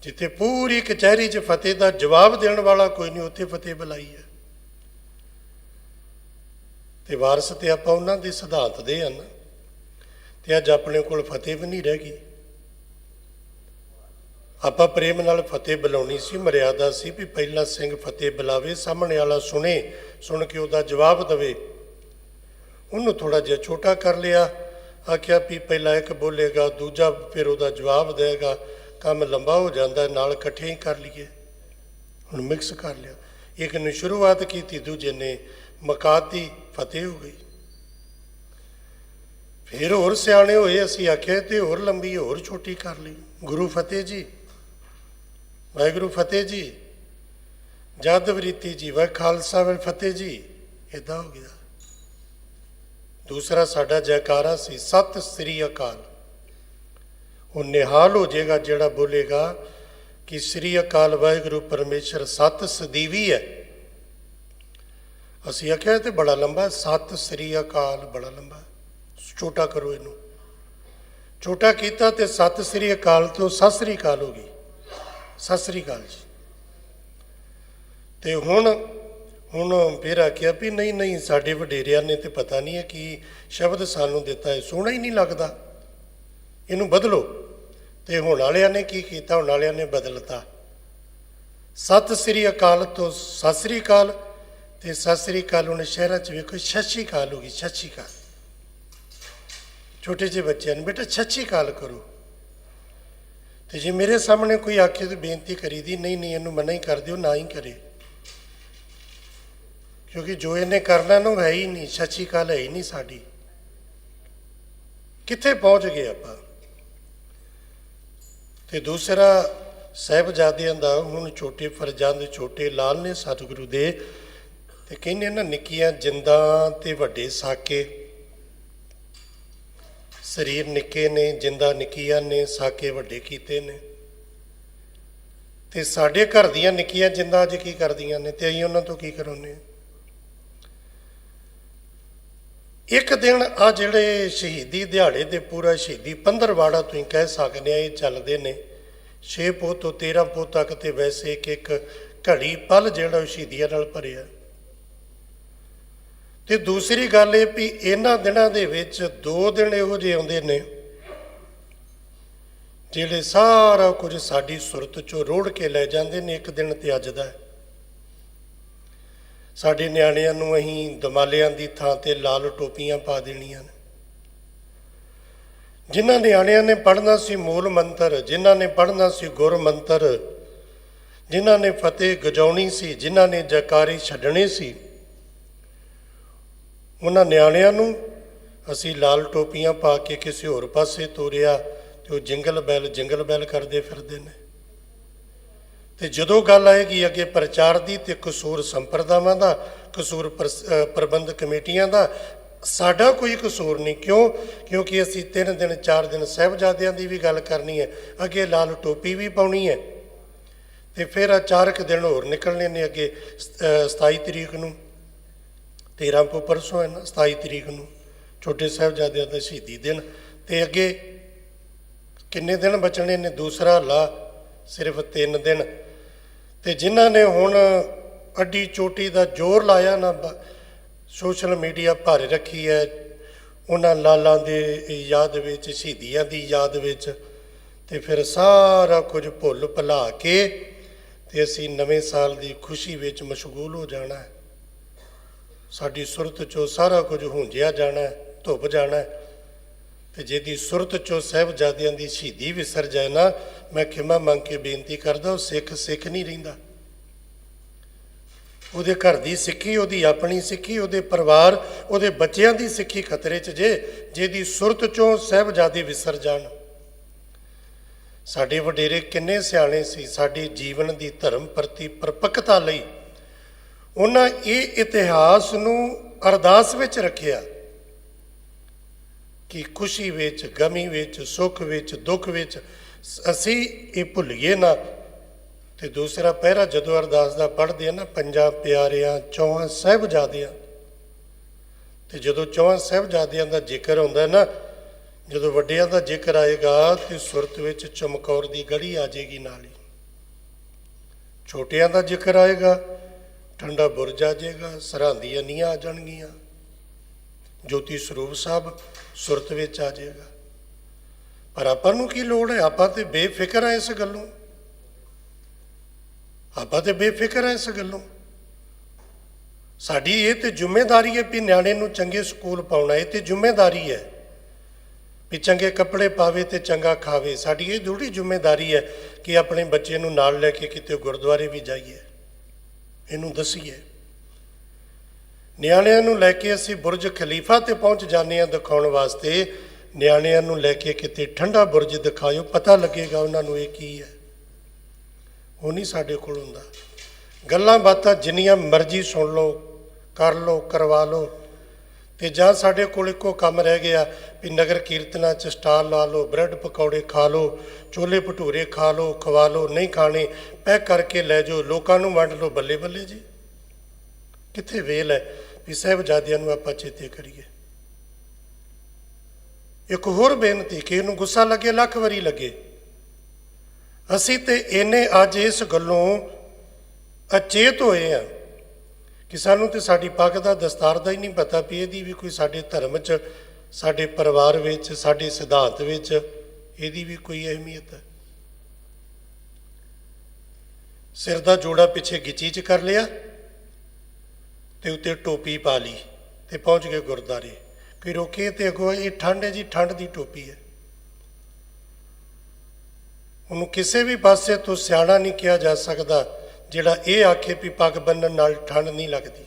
ਜਿੱਥੇ ਪੂਰੀ ਕਚਹਿਰੀ 'ਚ ਫਤਿਹ ਦਾ ਜਵਾਬ ਦੇਣ ਵਾਲਾ ਕੋਈ ਨਹੀਂ, ਉੱਥੇ ਫਤਿਹ ਬੁਲਾਈ ਹੈ। ਤੇ ਵਾਰਸ ਤੇ ਆਪਾਂ ਉਹਨਾਂ ਦੇ ਸਿਧਾਂਤ ਦੇ ਹਨ, ਤੇ ਅੱਜ ਆਪਣੇ ਕੋਲ ਫਤਿਹ ਵੀ ਨਹੀਂ ਰਹਿ ਗਈ। ਆਪਾਂ ਪ੍ਰੇਮ ਨਾਲ ਫਤਿਹ ਬੁਲਾਉਣੀ ਸੀ, ਮਰਿਆਦਾ ਸੀ ਵੀ ਪਹਿਲਾਂ ਸਿੰਘ ਫਤਿਹ ਬੁਲਾਵੇ, ਸਾਹਮਣੇ ਵਾਲਾ ਸੁਣੇ, ਸੁਣ ਕੇ ਉਹਦਾ ਜਵਾਬ ਦਵੇ। ਉਹਨੂੰ ਥੋੜਾ ਜਿਹਾ ਛੋਟਾ ਕਰ ਲਿਆ, ਆਖਿਆ ਵੀ ਪਹਿਲਾਂ ਇੱਕ ਬੋਲੇਗਾ, ਦੂਜਾ ਫਿਰ ਉਹਦਾ ਜਵਾਬ ਦੇਗਾ। ਕੰਮ ਲੰਬਾ ਹੋ ਜਾਂਦਾ, ਨਾਲ ਇਕੱਠੇ ਹੀ ਕਰ ਲਈਏ। ਹੁਣ ਮਿਕਸ ਕਰ ਲਿਆ। ਇੱਕ ਨੇ ਸ਼ੁਰੂਆਤ ਕੀਤੀ, ਦੂਜੇ ਨੇ ਮਕਾਤੀ, ਫਤਿਹ ਹੋ ਗਈ। ਫਿਰ ਹੋਰ ਸਿਆਣੇ ਹੋਏ, ਅਸੀਂ ਆਖਿਆ ਤੇ ਹੋਰ ਲੰਬੀ, ਹੋਰ ਛੋਟੀ ਕਰ ਲਈ। ਗੁਰੂ ਫਤਿਹ ਜੀ ਵਾਹਿਗੁਰੂ ਫਤਿਹ ਜੀ। ਜਦ ਵਰੀਤੀ ਜੀ ਵਾਹਿ ਖਾਲਸਾ ਵਾਹਿ ਫਤਿਹ ਜੀ। ਇਦਾਂ ਹੋ ਗਿਆ। ਦੂਸਰਾ ਸਾਡਾ ਜੈਕਾਰਾ ਸੀ, ਸਤਿ ਸ੍ਰੀ ਅਕਾਲ। ਉਹ ਨਿਹਾਲ ਹੋ ਜਾਏਗਾ ਜਿਹੜਾ ਬੋਲੇਗਾ ਕਿ ਸ੍ਰੀ ਅਕਾਲ ਵਾਹਿਗੁਰੂ ਪਰਮੇਸ਼ਰ ਸਤ ਸਦੀਵੀ ਹੈ। ਅਸੀਂ ਆਖਿਆ ਇਹ ਤੇ ਬੜਾ ਲੰਬਾ ਸਤ ਸ੍ਰੀ ਅਕਾਲ, ਬੜਾ ਲੰਬਾ ਛੋਟਾ ਕਰੋ ਇਹਨੂੰ। ਛੋਟਾ ਕੀਤਾ ਤੇ ਸਤਿ ਸ੍ਰੀ ਅਕਾਲ ਤੋਂ ਸਤਿ ਸ੍ਰੀ ਅਕਾਲ ਹੋ ਗਈ। ਸਤਿ ਸ੍ਰੀ ਅਕਾਲ ਜੀ। ਤੇ ਹੁਣ ਹੁਣ ਫਿਰ ਆਖਿਆ ਵੀ ਨਹੀਂ ਨਹੀਂ, ਸਾਡੇ ਵਡੇਰਿਆਂ ਨੇ ਤੇ ਪਤਾ ਨਹੀਂ ਹੈ ਕਿ ਸ਼ਬਦ ਸਾਨੂੰ ਦਿੱਤਾ ਹੈ, ਸੋਹਣਾ ਹੀ ਨਹੀਂ ਲੱਗਦਾ। ਇਹਨੂੰ ਬਦਲੋ। ਤੇ ਹੁਣ ਵਾਲਿਆਂ ਨੇ ਕੀ ਕੀਤਾ? ਹੁਣ ਵਾਲਿਆਂ ਨੇ ਬਦਲਤਾ। ਸਤਿ ਸ੍ਰੀ ਅਕਾਲ ਤੋਂ ਸਤਿ ਸ੍ਰੀ ਅਕਾਲ ਤੇ ਸਤਿ ਸ੍ਰੀ ਅਕਾਲ ਹੁਣ ਸ਼ਹਿਰਾਂ 'ਚ ਵੇਖੋ, ਸਤਿ ਸ੍ਰੀ ਅਕਾਲ ਹੋ ਗਈ, ਸਤਿ ਸ੍ਰੀ ਅਕਾਲ। ਛੋਟੇ ਜਿਹੇ ਬੱਚਿਆਂ ਨੂੰ, ਬੇਟਾ ਸਤਿ ਸ੍ਰੀ ਅਕਾਲ ਕਰੋ। ਤੇ ਜੇ ਮੇਰੇ ਸਾਹਮਣੇ ਕੋਈ ਆਖੇ ਤੇ ਬੇਨਤੀ ਕਰੀਦੀ ਨਹੀਂ ਨਹੀਂ, ਇਹਨੂੰ ਮਨਾ ਹੀ ਕਰ ਦਿਓ, ਨਾ ਹੀ ਕਰੇ। ਕਿਉਂਕਿ ਜੋ ਇਹਨੇ ਕਰਨਾ ਨਾ ਹੈ ਹੀ ਨਹੀਂ, ਸਤਿ ਸ੍ਰੀ ਅਕਾਲ ਹੈ ਹੀ ਨਹੀਂ ਸਾਡੀ। ਕਿੱਥੇ ਪਹੁੰਚ ਗਏ ਆਪਾਂ? ਤੇ ਦੂਸਰਾ ਸਾਹਿਬਜ਼ਾਦਿਆਂ ਦਾ ਹੁਣ ਛੋਟੇ ਫਰਜ਼ੰਦ ਛੋਟੇ ਲਾਲ ਨੇ ਸਤਿਗੁਰੂ ਦੇ, ਤੇ ਕਹਿੰਦੇ ਨਾ, ਨਿੱਕੀਆਂ ਜਿੰਦਾਂ ਤੇ ਵੱਡੇ ਸਾਕੇ। ਸਰੀਰ ਨਿੱਕੇ ਨੇ, ਜਿੰਦਾ ਨਿੱਕੀਆਂ ਨੇ, ਸਾਕੇ ਵੱਡੇ ਕੀਤੇ ਨੇ। ਤੇ ਸਾਡੇ ਘਰ ਦੀਆਂ ਨਿੱਕੀਆਂ ਜਿੰਦਾਂ ਅੱਜ ਕੀ ਕਰਦੀਆਂ ਨੇ ਤੇ ਅਸੀਂ ਉਹਨਾਂ ਤੋਂ ਕੀ ਕਰਾਉਂਦੇ ਹਾਂ? ਇੱਕ ਦਿਨ ਆ ਜਿਹੜੇ ਸ਼ਹੀਦੀ ਦਿਹਾੜੇ ਦੇ ਪੂਰਾ ਸ਼ਹੀਦੀ ਪੰਦਰਵਾੜਾ ਤੁਸੀਂ ਕਹਿ ਸਕਦੇ ਆ, ਇਹ ਚੱਲਦੇ ਨੇ। 6 ਪੋਹ ਤੋਂ 13 ਪੋਹ ਤੱਕ ਤੇ ਵੈਸੇ ਇੱਕ ਇੱਕ ਘੜੀ ਪਲ ਜਿਹੜਾ ਉਹ ਸ਼ਹੀਦੀਆਂ ਨਾਲ ਭਰਿਆ। ਤੇ ਦੂਸਰੀ ਗੱਲ ਇਹ ਵੀ ਇਹਨਾਂ ਦਿਨਾਂ ਦੇ ਵਿੱਚ ਦੋ ਦਿਨ ਇਹੋ ਜਿਹੇ ਆਉਂਦੇ ਨੇ, ਜਿਹੜੇ ਸਾਰਾ ਕੁਝ ਸਾਡੀ ਸੁਰਤ ਚੋਂ ਰੋੜ ਕੇ ਲੈ ਜਾਂਦੇ ਨੇ, ਇੱਕ ਦਿਨ ਤੇ ਅੱਜ ਦਾ। ਸਾਡੇ ਨਿਆਣਿਆਂ ਨੂੰ ਅਸੀਂ ਦਮਾਲਿਆਂ ਦੀ ਥਾਂ ਤੇ ਲਾਲ ਟੋਪੀਆਂ ਪਾ ਦੇਣੀਆਂ ਨੇ। ਜਿਨ੍ਹਾਂ ਨਿਆਣਿਆਂ ਨੇ ਪੜ੍ਹਨਾ ਸੀ ਮੂਲ ਮੰਤਰ, ਜਿਨ੍ਹਾਂ ਨੇ ਪੜ੍ਹਨਾ ਸੀ ਗੁਰ ਮੰਤਰ, ਜਿਨ੍ਹਾਂ ਨੇ ਫਤਿਹ ਗਜਾਉਣੀ ਸੀ, ਜਿਨ੍ਹਾਂ ਨੇ ਜਕਾਰੀ ਛੱਡਣੇ ਸੀ ਉਹਨਾਂ ਨਿਆਣਿਆਂ ਨੂੰ ਅਸੀਂ ਲਾਲ ਟੋਪੀਆਂ ਪਾ ਕੇ ਕਿਸੇ ਹੋਰ ਪਾਸੇ ਤੋਰਿਆ ਤੇ ਉਹ ਜਿੰਗਲ ਬੈਲ ਜਿੰਗਲ ਬੈਲ ਕਰਦੇ ਫਿਰਦੇ ਨੇ। ਤੇ ਜਦੋਂ ਗੱਲ ਆਏਗੀ ਅੱਗੇ ਪ੍ਰਚਾਰ ਦੀ ਤੇ ਕਸੂਰ ਸੰਪਰਦਾਵਾਂ ਦਾ, ਕਸੂਰ ਪ੍ਰਸ- ਪ੍ਰਬੰਧ ਕਮੇਟੀਆਂ ਦਾ, ਸਾਡਾ ਕੋਈ ਕਸੂਰ ਨਹੀਂ। ਕਿਉਂ? ਕਿਉਂਕਿ ਅਸੀਂ ਤਿੰਨ ਦਿਨ, ਚਾਰ ਦਿਨ ਸਹਿਬਜ਼ਾਦਿਆਂ ਦੀ ਵੀ ਗੱਲ ਕਰਨੀ ਹੈ, ਅੱਗੇ ਲਾਲ ਟੋਪੀ ਵੀ ਪਾਉਣੀ ਹੈ। ਤੇ ਫਿਰ ਆ ਕੁ ਦਿਨ ਹੋਰ ਨਿਕਲਣੇ ਨੇ ਅੱਗੇ ਅਹ 27 ਤਰੀਕ ਨੂੰ। 13 ਤੋਂ ਪਰਸੋਂ ਹੈ ਨਾ 27 ਤਰੀਕ ਨੂੰ ਛੋਟੇ ਸਾਹਿਬਜ਼ਾਦਿਆਂ ਦਾ ਸ਼ਹੀਦੀ ਦਿਨ ਤੇ ਅੱਗੇ ਕਿੰਨੇ ਦਿਨ ਬਚਣੇ ਨੇ? ਦੂਸਰਾ ਲਾ ਸਿਰਫ 3 ਦਿਨ। ਤੇ ਜਿਨ੍ਹਾਂ ਨੇ ਹੁਣ ਅੱਡੀ ਚੋਟੀ ਦਾ ਜ਼ੋਰ ਲਾਇਆ, ਨਾ ਸੋਸ਼ਲ ਮੀਡੀਆ ਭਰ ਰੱਖੀ ਹੈ, ਉਹਨਾਂ ਲਾਲਾਂ ਦੇ ਯਾਦ ਵਿੱਚ, ਸ਼ਹੀਦੀਆਂ ਦੀ ਯਾਦ ਵਿੱਚ ਤੇ ਫਿਰ ਸਾਰਾ ਕੁਝ ਭੁੱਲ ਭੁਲਾ ਕੇ ਤੇ ਅਸੀਂ ਨਵੇਂ ਸਾਲ ਦੀ ਖੁਸ਼ੀ ਵਿੱਚ ਮਸ਼ਗੂਲ ਹੋ ਜਾਣਾ ਹੈ। ਸਾਡੀ ਸੁਰਤ ਚੋਂ ਸਾਰਾ ਕੁਝ ਹੁੰਜਿਆ ਜਾਣਾ ਹੈ, ਧੁੱਪ ਜਾਣਾ ਹੈ। ਤੇ ਜਿਹਦੀ ਸੁਰਤ ਚੋਂ ਸਾਹਿਬਜ਼ਾਦਿਆਂ ਦੀ ਸ਼ਹੀਦੀ ਵਿਸਰ ਜਾਏ ਨਾ ਮੈਂ ਖਿਮਾ ਮੰਗ ਕੇ ਬੇਨਤੀ ਕਰਦਾ ਉਹ ਸਿੱਖ ਸਿੱਖ ਨਹੀਂ ਰਹਿੰਦਾ ਉਹਦੇ ਘਰ ਦੀ ਸਿੱਖੀ ਉਹਦੀ ਆਪਣੀ ਸਿੱਖੀ ਉਹਦੇ ਪਰਿਵਾਰ ਉਹਦੇ ਬੱਚਿਆਂ ਦੀ ਸਿੱਖੀ ਖਤਰੇ 'ਚ ਜੇ ਜਿਹਦੀ ਸੁਰਤ ਚੋਂ ਸਾਹਿਬਜ਼ਾਦੇ ਵਿਸਰ ਜਾਣ ਸਾਡੇ ਵਡੇਰੇ ਕਿੰਨੇ ਸਿਆਣੇ ਸੀ ਸਾਡੇ ਜੀਵਨ ਦੀ ਧਰਮ ਪ੍ਰਤੀ ਪਰਪੱਕਤਾ ਲਈ ਉਹਨਾਂ ਇਹ ਇਤਿਹਾਸ ਨੂੰ ਅਰਦਾਸ ਵਿੱਚ ਰੱਖਿਆ ਕਿ ਖੁਸ਼ੀ ਵਿੱਚ, ਗਮੀ ਵਿੱਚ, ਸੁੱਖ ਵਿੱਚ, ਦੁੱਖ ਵਿੱਚ ਅਸੀਂ ਇਹ ਭੁੱਲੀਏ ਨਾ। ਤੇ ਦੂਸਰਾ ਪਹਿਰਾ ਜਦੋਂ ਅਰਦਾਸ ਦਾ ਪੜ੍ਹਦੇ ਆ ਨਾ, ਪੰਜਾਂ ਪਿਆਰਿਆਂ, ਚੌਹਾਂ ਸਾਹਿਬਜ਼ਾਦਿਆਂ। ਤੇ ਜਦੋਂ ਚੌਹਾਂ ਸਾਹਿਬਜ਼ਾਦਿਆਂ ਦਾ ਜ਼ਿਕਰ ਹੁੰਦਾ ਨਾ, ਜਦੋਂ ਵੱਡਿਆਂ ਦਾ ਜ਼ਿਕਰ ਆਏਗਾ, ਤੇ ਸੁਰਤ ਵਿੱਚ ਚਮਕੌਰ ਦੀ ਗੜੀ ਆ ਜਾਏਗੀ ਨਾਲ। ਹੀ ਛੋਟਿਆਂ ਦਾ ਜ਼ਿਕਰ ਆਏਗਾ ਠੰਡਾ ਬੁਰਜ ਆ ਜਾਏਗਾ ਸਰਹੰਦੀਆਂ ਨੀਆਂ ਆ ਜਾਣਗੀਆਂ। ਜੋਤੀ ਸਰੂਪ ਸਾਹਿਬ ਸੁਰਤ ਵਿੱਚ ਆ ਜਾਏਗਾ। ਪਰ ਆਪਾਂ ਨੂੰ ਕੀ ਲੋੜ ਹੈ? ਆਪਾਂ ਤੇ ਬੇਫਿਕਰ ਆ ਇਸ ਗੱਲੋਂ। ਆਪਾਂ ਤੇ ਬੇਫਿਕਰ ਆ ਇਸ ਗੱਲੋਂ। ਸਾਡੀ ਇਹ ਤੇ ਜ਼ਿੰਮੇਵਾਰੀ ਹੈ ਵੀ ਨਿਆਣੇ ਨੂੰ ਚੰਗੇ ਸਕੂਲ ਪਾਉਣਾ। ਇਹ ਤੇ ਜ਼ਿੰਮੇਵਾਰੀ ਹੈ ਵੀ ਚੰਗੇ ਕੱਪੜੇ ਪਾਵੇ ਤੇ ਚੰਗਾ ਖਾਵੇ। ਸਾਡੀ ਇਹ ਦੂੜੀ ਜ਼ਿੰਮੇਵਾਰੀ ਹੈ ਕਿ ਆਪਣੇ ਬੱਚੇ ਨੂੰ ਨਾਲ ਲੈ ਕੇ ਕਿਤੇ ਗੁਰਦੁਆਰੇ ਵੀ ਜਾਈਏ। ਇਹਨੂੰ ਦਸੀਏ। ਨਿਆਣਿਆਂ ਨੂੰ ਲੈ ਕੇ ਅਸੀਂ ਬੁਰਜ ਖਲੀਫਾ ਤੇ ਪਹੁੰਚ ਜਾਂਦੇ ਹਾਂ ਦਿਖਾਉਣ ਵਾਸਤੇ। ਨਿਆਣਿਆਂ ਨੂੰ ਲੈ ਕੇ ਕਿਤੇ ਠੰਡਾ ਬੁਰਜ ਦਿਖਾਇਓ, ਪਤਾ ਲੱਗੇਗਾ ਉਹਨਾਂ ਨੂੰ ਇਹ ਕੀ ਹੈ। ਉਹ ਨਹੀਂ ਸਾਡੇ ਕੋਲ ਹੁੰਦਾ। ਗੱਲਾਂ ਬਾਤਾਂ ਜਿੰਨੀਆਂ ਮਰਜ਼ੀ ਸੁਣ ਲਓ, ਕਰ ਲਓ, ਕਰਵਾ ਲਓ। ਤੇ ਜਾਂ ਸਾਡੇ ਕੋਲ ਇੱਕੋ ਕੰਮ ਰਹਿ ਗਿਆ ਵੀ ਨਗਰ ਕੀਰਤਨਾਂ 'ਚ ਸਟਾਲ ਲਾ ਲਓ, ਬ੍ਰੈਡ ਪਕੌੜੇ ਖਾ ਲਓ, ਚੋਲੇ ਭਟੂਰੇ ਖਾ ਲਓ, ਖਵਾ ਲਓ, ਨਹੀਂ ਖਾਣੇ, ਪੈਕ ਕਰਕੇ ਲੈ ਜਾਓ, ਲੋਕਾਂ ਨੂੰ ਵੰਡ ਲਓ, ਬੱਲੇ ਬੱਲੇ ਜੀ। ਕਿੱਥੇ ਵੇਲ ਹੈ ਵੀ ਸਾਹਿਬਜ਼ਾਦਿਆਂ ਨੂੰ ਆਪਾਂ ਚੇਤੇ ਕਰੀਏ। ਇੱਕ ਹੋਰ ਬੇਨਤੀ ਕਿ ਇਹਨੂੰ ਗੁੱਸਾ ਲੱਗੇ, ਲੱਖ ਵਾਰੀ ਲੱਗੇ। ਅਸੀਂ ਤੇ ਇਹਨੇ ਅੱਜ ਇਸ ਗੱਲੋਂ ਅਚੇਤ ਹੋਏ ਆ ਕਿ ਸਾਨੂੰ ਤੇ ਸਾਡੀ ਪੱਗ ਦਾ ਦਸਤਾਰ ਦਾ ਹੀ ਨਹੀਂ ਪਤਾ ਵੀ ਇਹਦੀ ਵੀ ਕੋਈ ਸਾਡੇ ਧਰਮ 'ਚ, ਸਾਡੇ ਪਰਿਵਾਰ ਵਿੱਚ, ਸਾਡੇ ਸਿਧਾਂਤ ਵਿੱਚ ਇਹਦੀ ਵੀ ਕੋਈ ਅਹਿਮੀਅਤ ਹੈ। ਸਿਰ ਦਾ ਜੋੜਾ ਪਿੱਛੇ ਗਿੱਚੀ 'ਚ ਕਰ ਲਿਆ ਤੇ ਉੱਤੇ ਟੋਪੀ ਪਾ ਲਈ ਤੇ ਪਹੁੰਚ ਗਏ ਗੁਰਦਾਰੇ ਕੋਈ ਰੋਕੇ ਤੇ ਅਗੋ ਇਹ ਠੰਡ ਹੈ ਜੀ, ਠੰਡ ਦੀ ਟੋਪੀ ਹੈ। ਉਹਨੂੰ ਕਿਸੇ ਵੀ ਪਾਸੇ ਤੋਂ ਸਿਆਣਾ ਨਹੀਂ ਕਿਹਾ ਜਾ ਸਕਦਾ ਜਿਹੜਾ ਇਹ ਆਖੇ ਵੀ ਪੱਗ ਬੰਨਣ ਨਾਲ ਠੰਡ ਨਹੀਂ ਲੱਗਦੀ।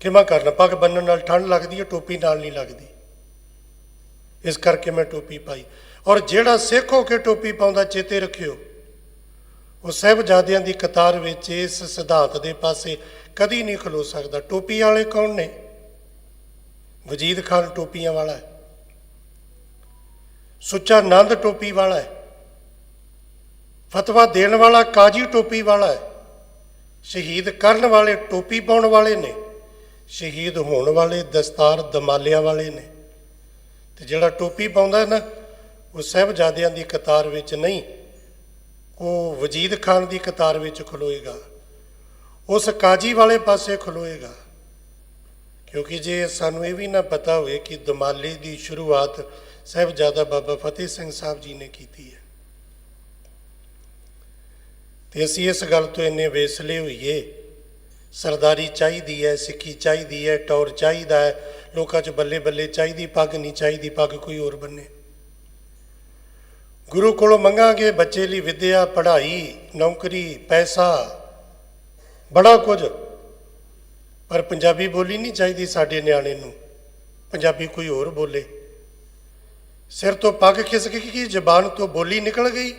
ਕਿਵੇਂ ਕਰਨਾ? ਪੱਗ ਬੰਨਣ ਨਾਲ ਠੰਡ ਲੱਗਦੀ ਹੈ, ਟੋਪੀ ਨਾਲ ਨਹੀਂ ਲੱਗਦੀ। ਇਸ ਕਰਕੇ ਮੈਂ ਟੋਪੀ ਪਾਈ। ਔਰ ਜਿਹੜਾ ਸਿੱਖ ਹੋ ਕੇ ਟੋਪੀ ਪਾਉਂਦਾ, ਚੇਤੇ ਰੱਖਿਓ, ਉਹ ਸਾਹਿਬਜ਼ਾਦਿਆਂ ਦੀ ਕਤਾਰ ਵਿੱਚ ਇਸ ਸਿਧਾਂਤ ਦੇ ਪਾਸੇ ਕਦੀ ਨਹੀਂ ਖਲੋ ਸਕਦਾ। ਟੋਪੀ ਵਾਲੇ ਕੌਣ ਨੇ? ਵਜੀਦ ਖਾਨ ਟੋਪੀਆਂ ਵਾਲਾ ਹੈ। ਸੁੱਚਾ ਨੰਦ ਟੋਪੀ ਵਾਲਾ ਹੈ। ਫਤਵਾ ਦੇਣ ਵਾਲਾ ਕਾਜੀ ਟੋਪੀ ਵਾਲਾ ਹੈ। ਸ਼ਹੀਦ ਕਰਨ ਵਾਲੇ ਟੋਪੀ ਪਾਉਣ ਵਾਲੇ ਨੇ। ਸ਼ਹੀਦ ਹੋਣ ਵਾਲੇ ਦਸਤਾਰ ਦਮਾਲਿਆਂ ਵਾਲੇ ਨੇ। ਤੇ ਜਿਹੜਾ ਟੋਪੀ ਪਾਉਂਦਾ ਨਾ, ਉਹ ਸਾਹਿਬਜ਼ਾਦਿਆਂ ਦੀ ਕਤਾਰ ਵਿੱਚ ਨਹੀਂ, ਉਹ ਵਜੀਦ ਖਾਨ ਦੀ ਕਤਾਰ ਵਿੱਚ ਖਲੋਏਗਾ। ਉਸ ਕਾਜੀ ਵਾਲੇ ਪਾਸੇ ਖਲੋਏਗਾ। ਕਿਉਂਕਿ ਜੇ ਸਾਨੂੰ ਇਹ ਵੀ ਨਾ ਪਤਾ ਹੋਵੇ ਕਿ ਦਮਾਲੇ ਦੀ ਸ਼ੁਰੂਆਤ ਸਾਹਿਬਜ਼ਾਦਾ ਬਾਬਾ ਫਤਿਹ ਸਿੰਘ ਸਾਹਿਬ ਜੀ ਨੇ ਕੀਤੀ ਹੈ। ਤੇ ਅਸੀਂ ਇਸ ਗੱਲ ਤੋਂ ਇੰਨੇ ਵੇਸਲੇ ਹੋਈਏ। ਸਰਦਾਰੀ ਚਾਹੀਦੀ ਹੈ, ਸਿੱਖੀ ਚਾਹੀਦੀ ਹੈ, ਟੌਰ ਚਾਹੀਦਾ ਹੈ। ਲੋਕਾਂ 'ਚ ਬੱਲੇ ਬੱਲੇ ਚਾਹੀਦੀ, ਪੱਗ ਨਹੀਂ ਚਾਹੀਦੀ, ਪੱਗ ਕੋਈ ਹੋਰ ਬੰਨੇ। ਗੁਰੂ ਕੋਲੋਂ ਮੰਗਾਂਗੇ ਬੱਚੇ ਲਈ ਵਿੱਦਿਆ, ਪੜ੍ਹਾਈ, ਨੌਕਰੀ, ਪੈਸਾ। ਬੜਾ ਕੁਝ। ਪਰ ਪੰਜਾਬੀ ਬੋਲੀ ਨਹੀਂ ਚਾਹੀਦੀ ਸਾਡੇ ਨਿਆਣੇ ਨੂੰ। ਪੰਜਾਬੀ ਕੋਈ ਹੋਰ ਬੋਲੇ। ਸਿਰ ਤੋਂ ਪੱਗ ਖਿਸਕ ਗਈ, ਜ਼ਬਾਨ ਤੋਂ ਬੋਲੀ ਨਿਕਲ ਗਈ।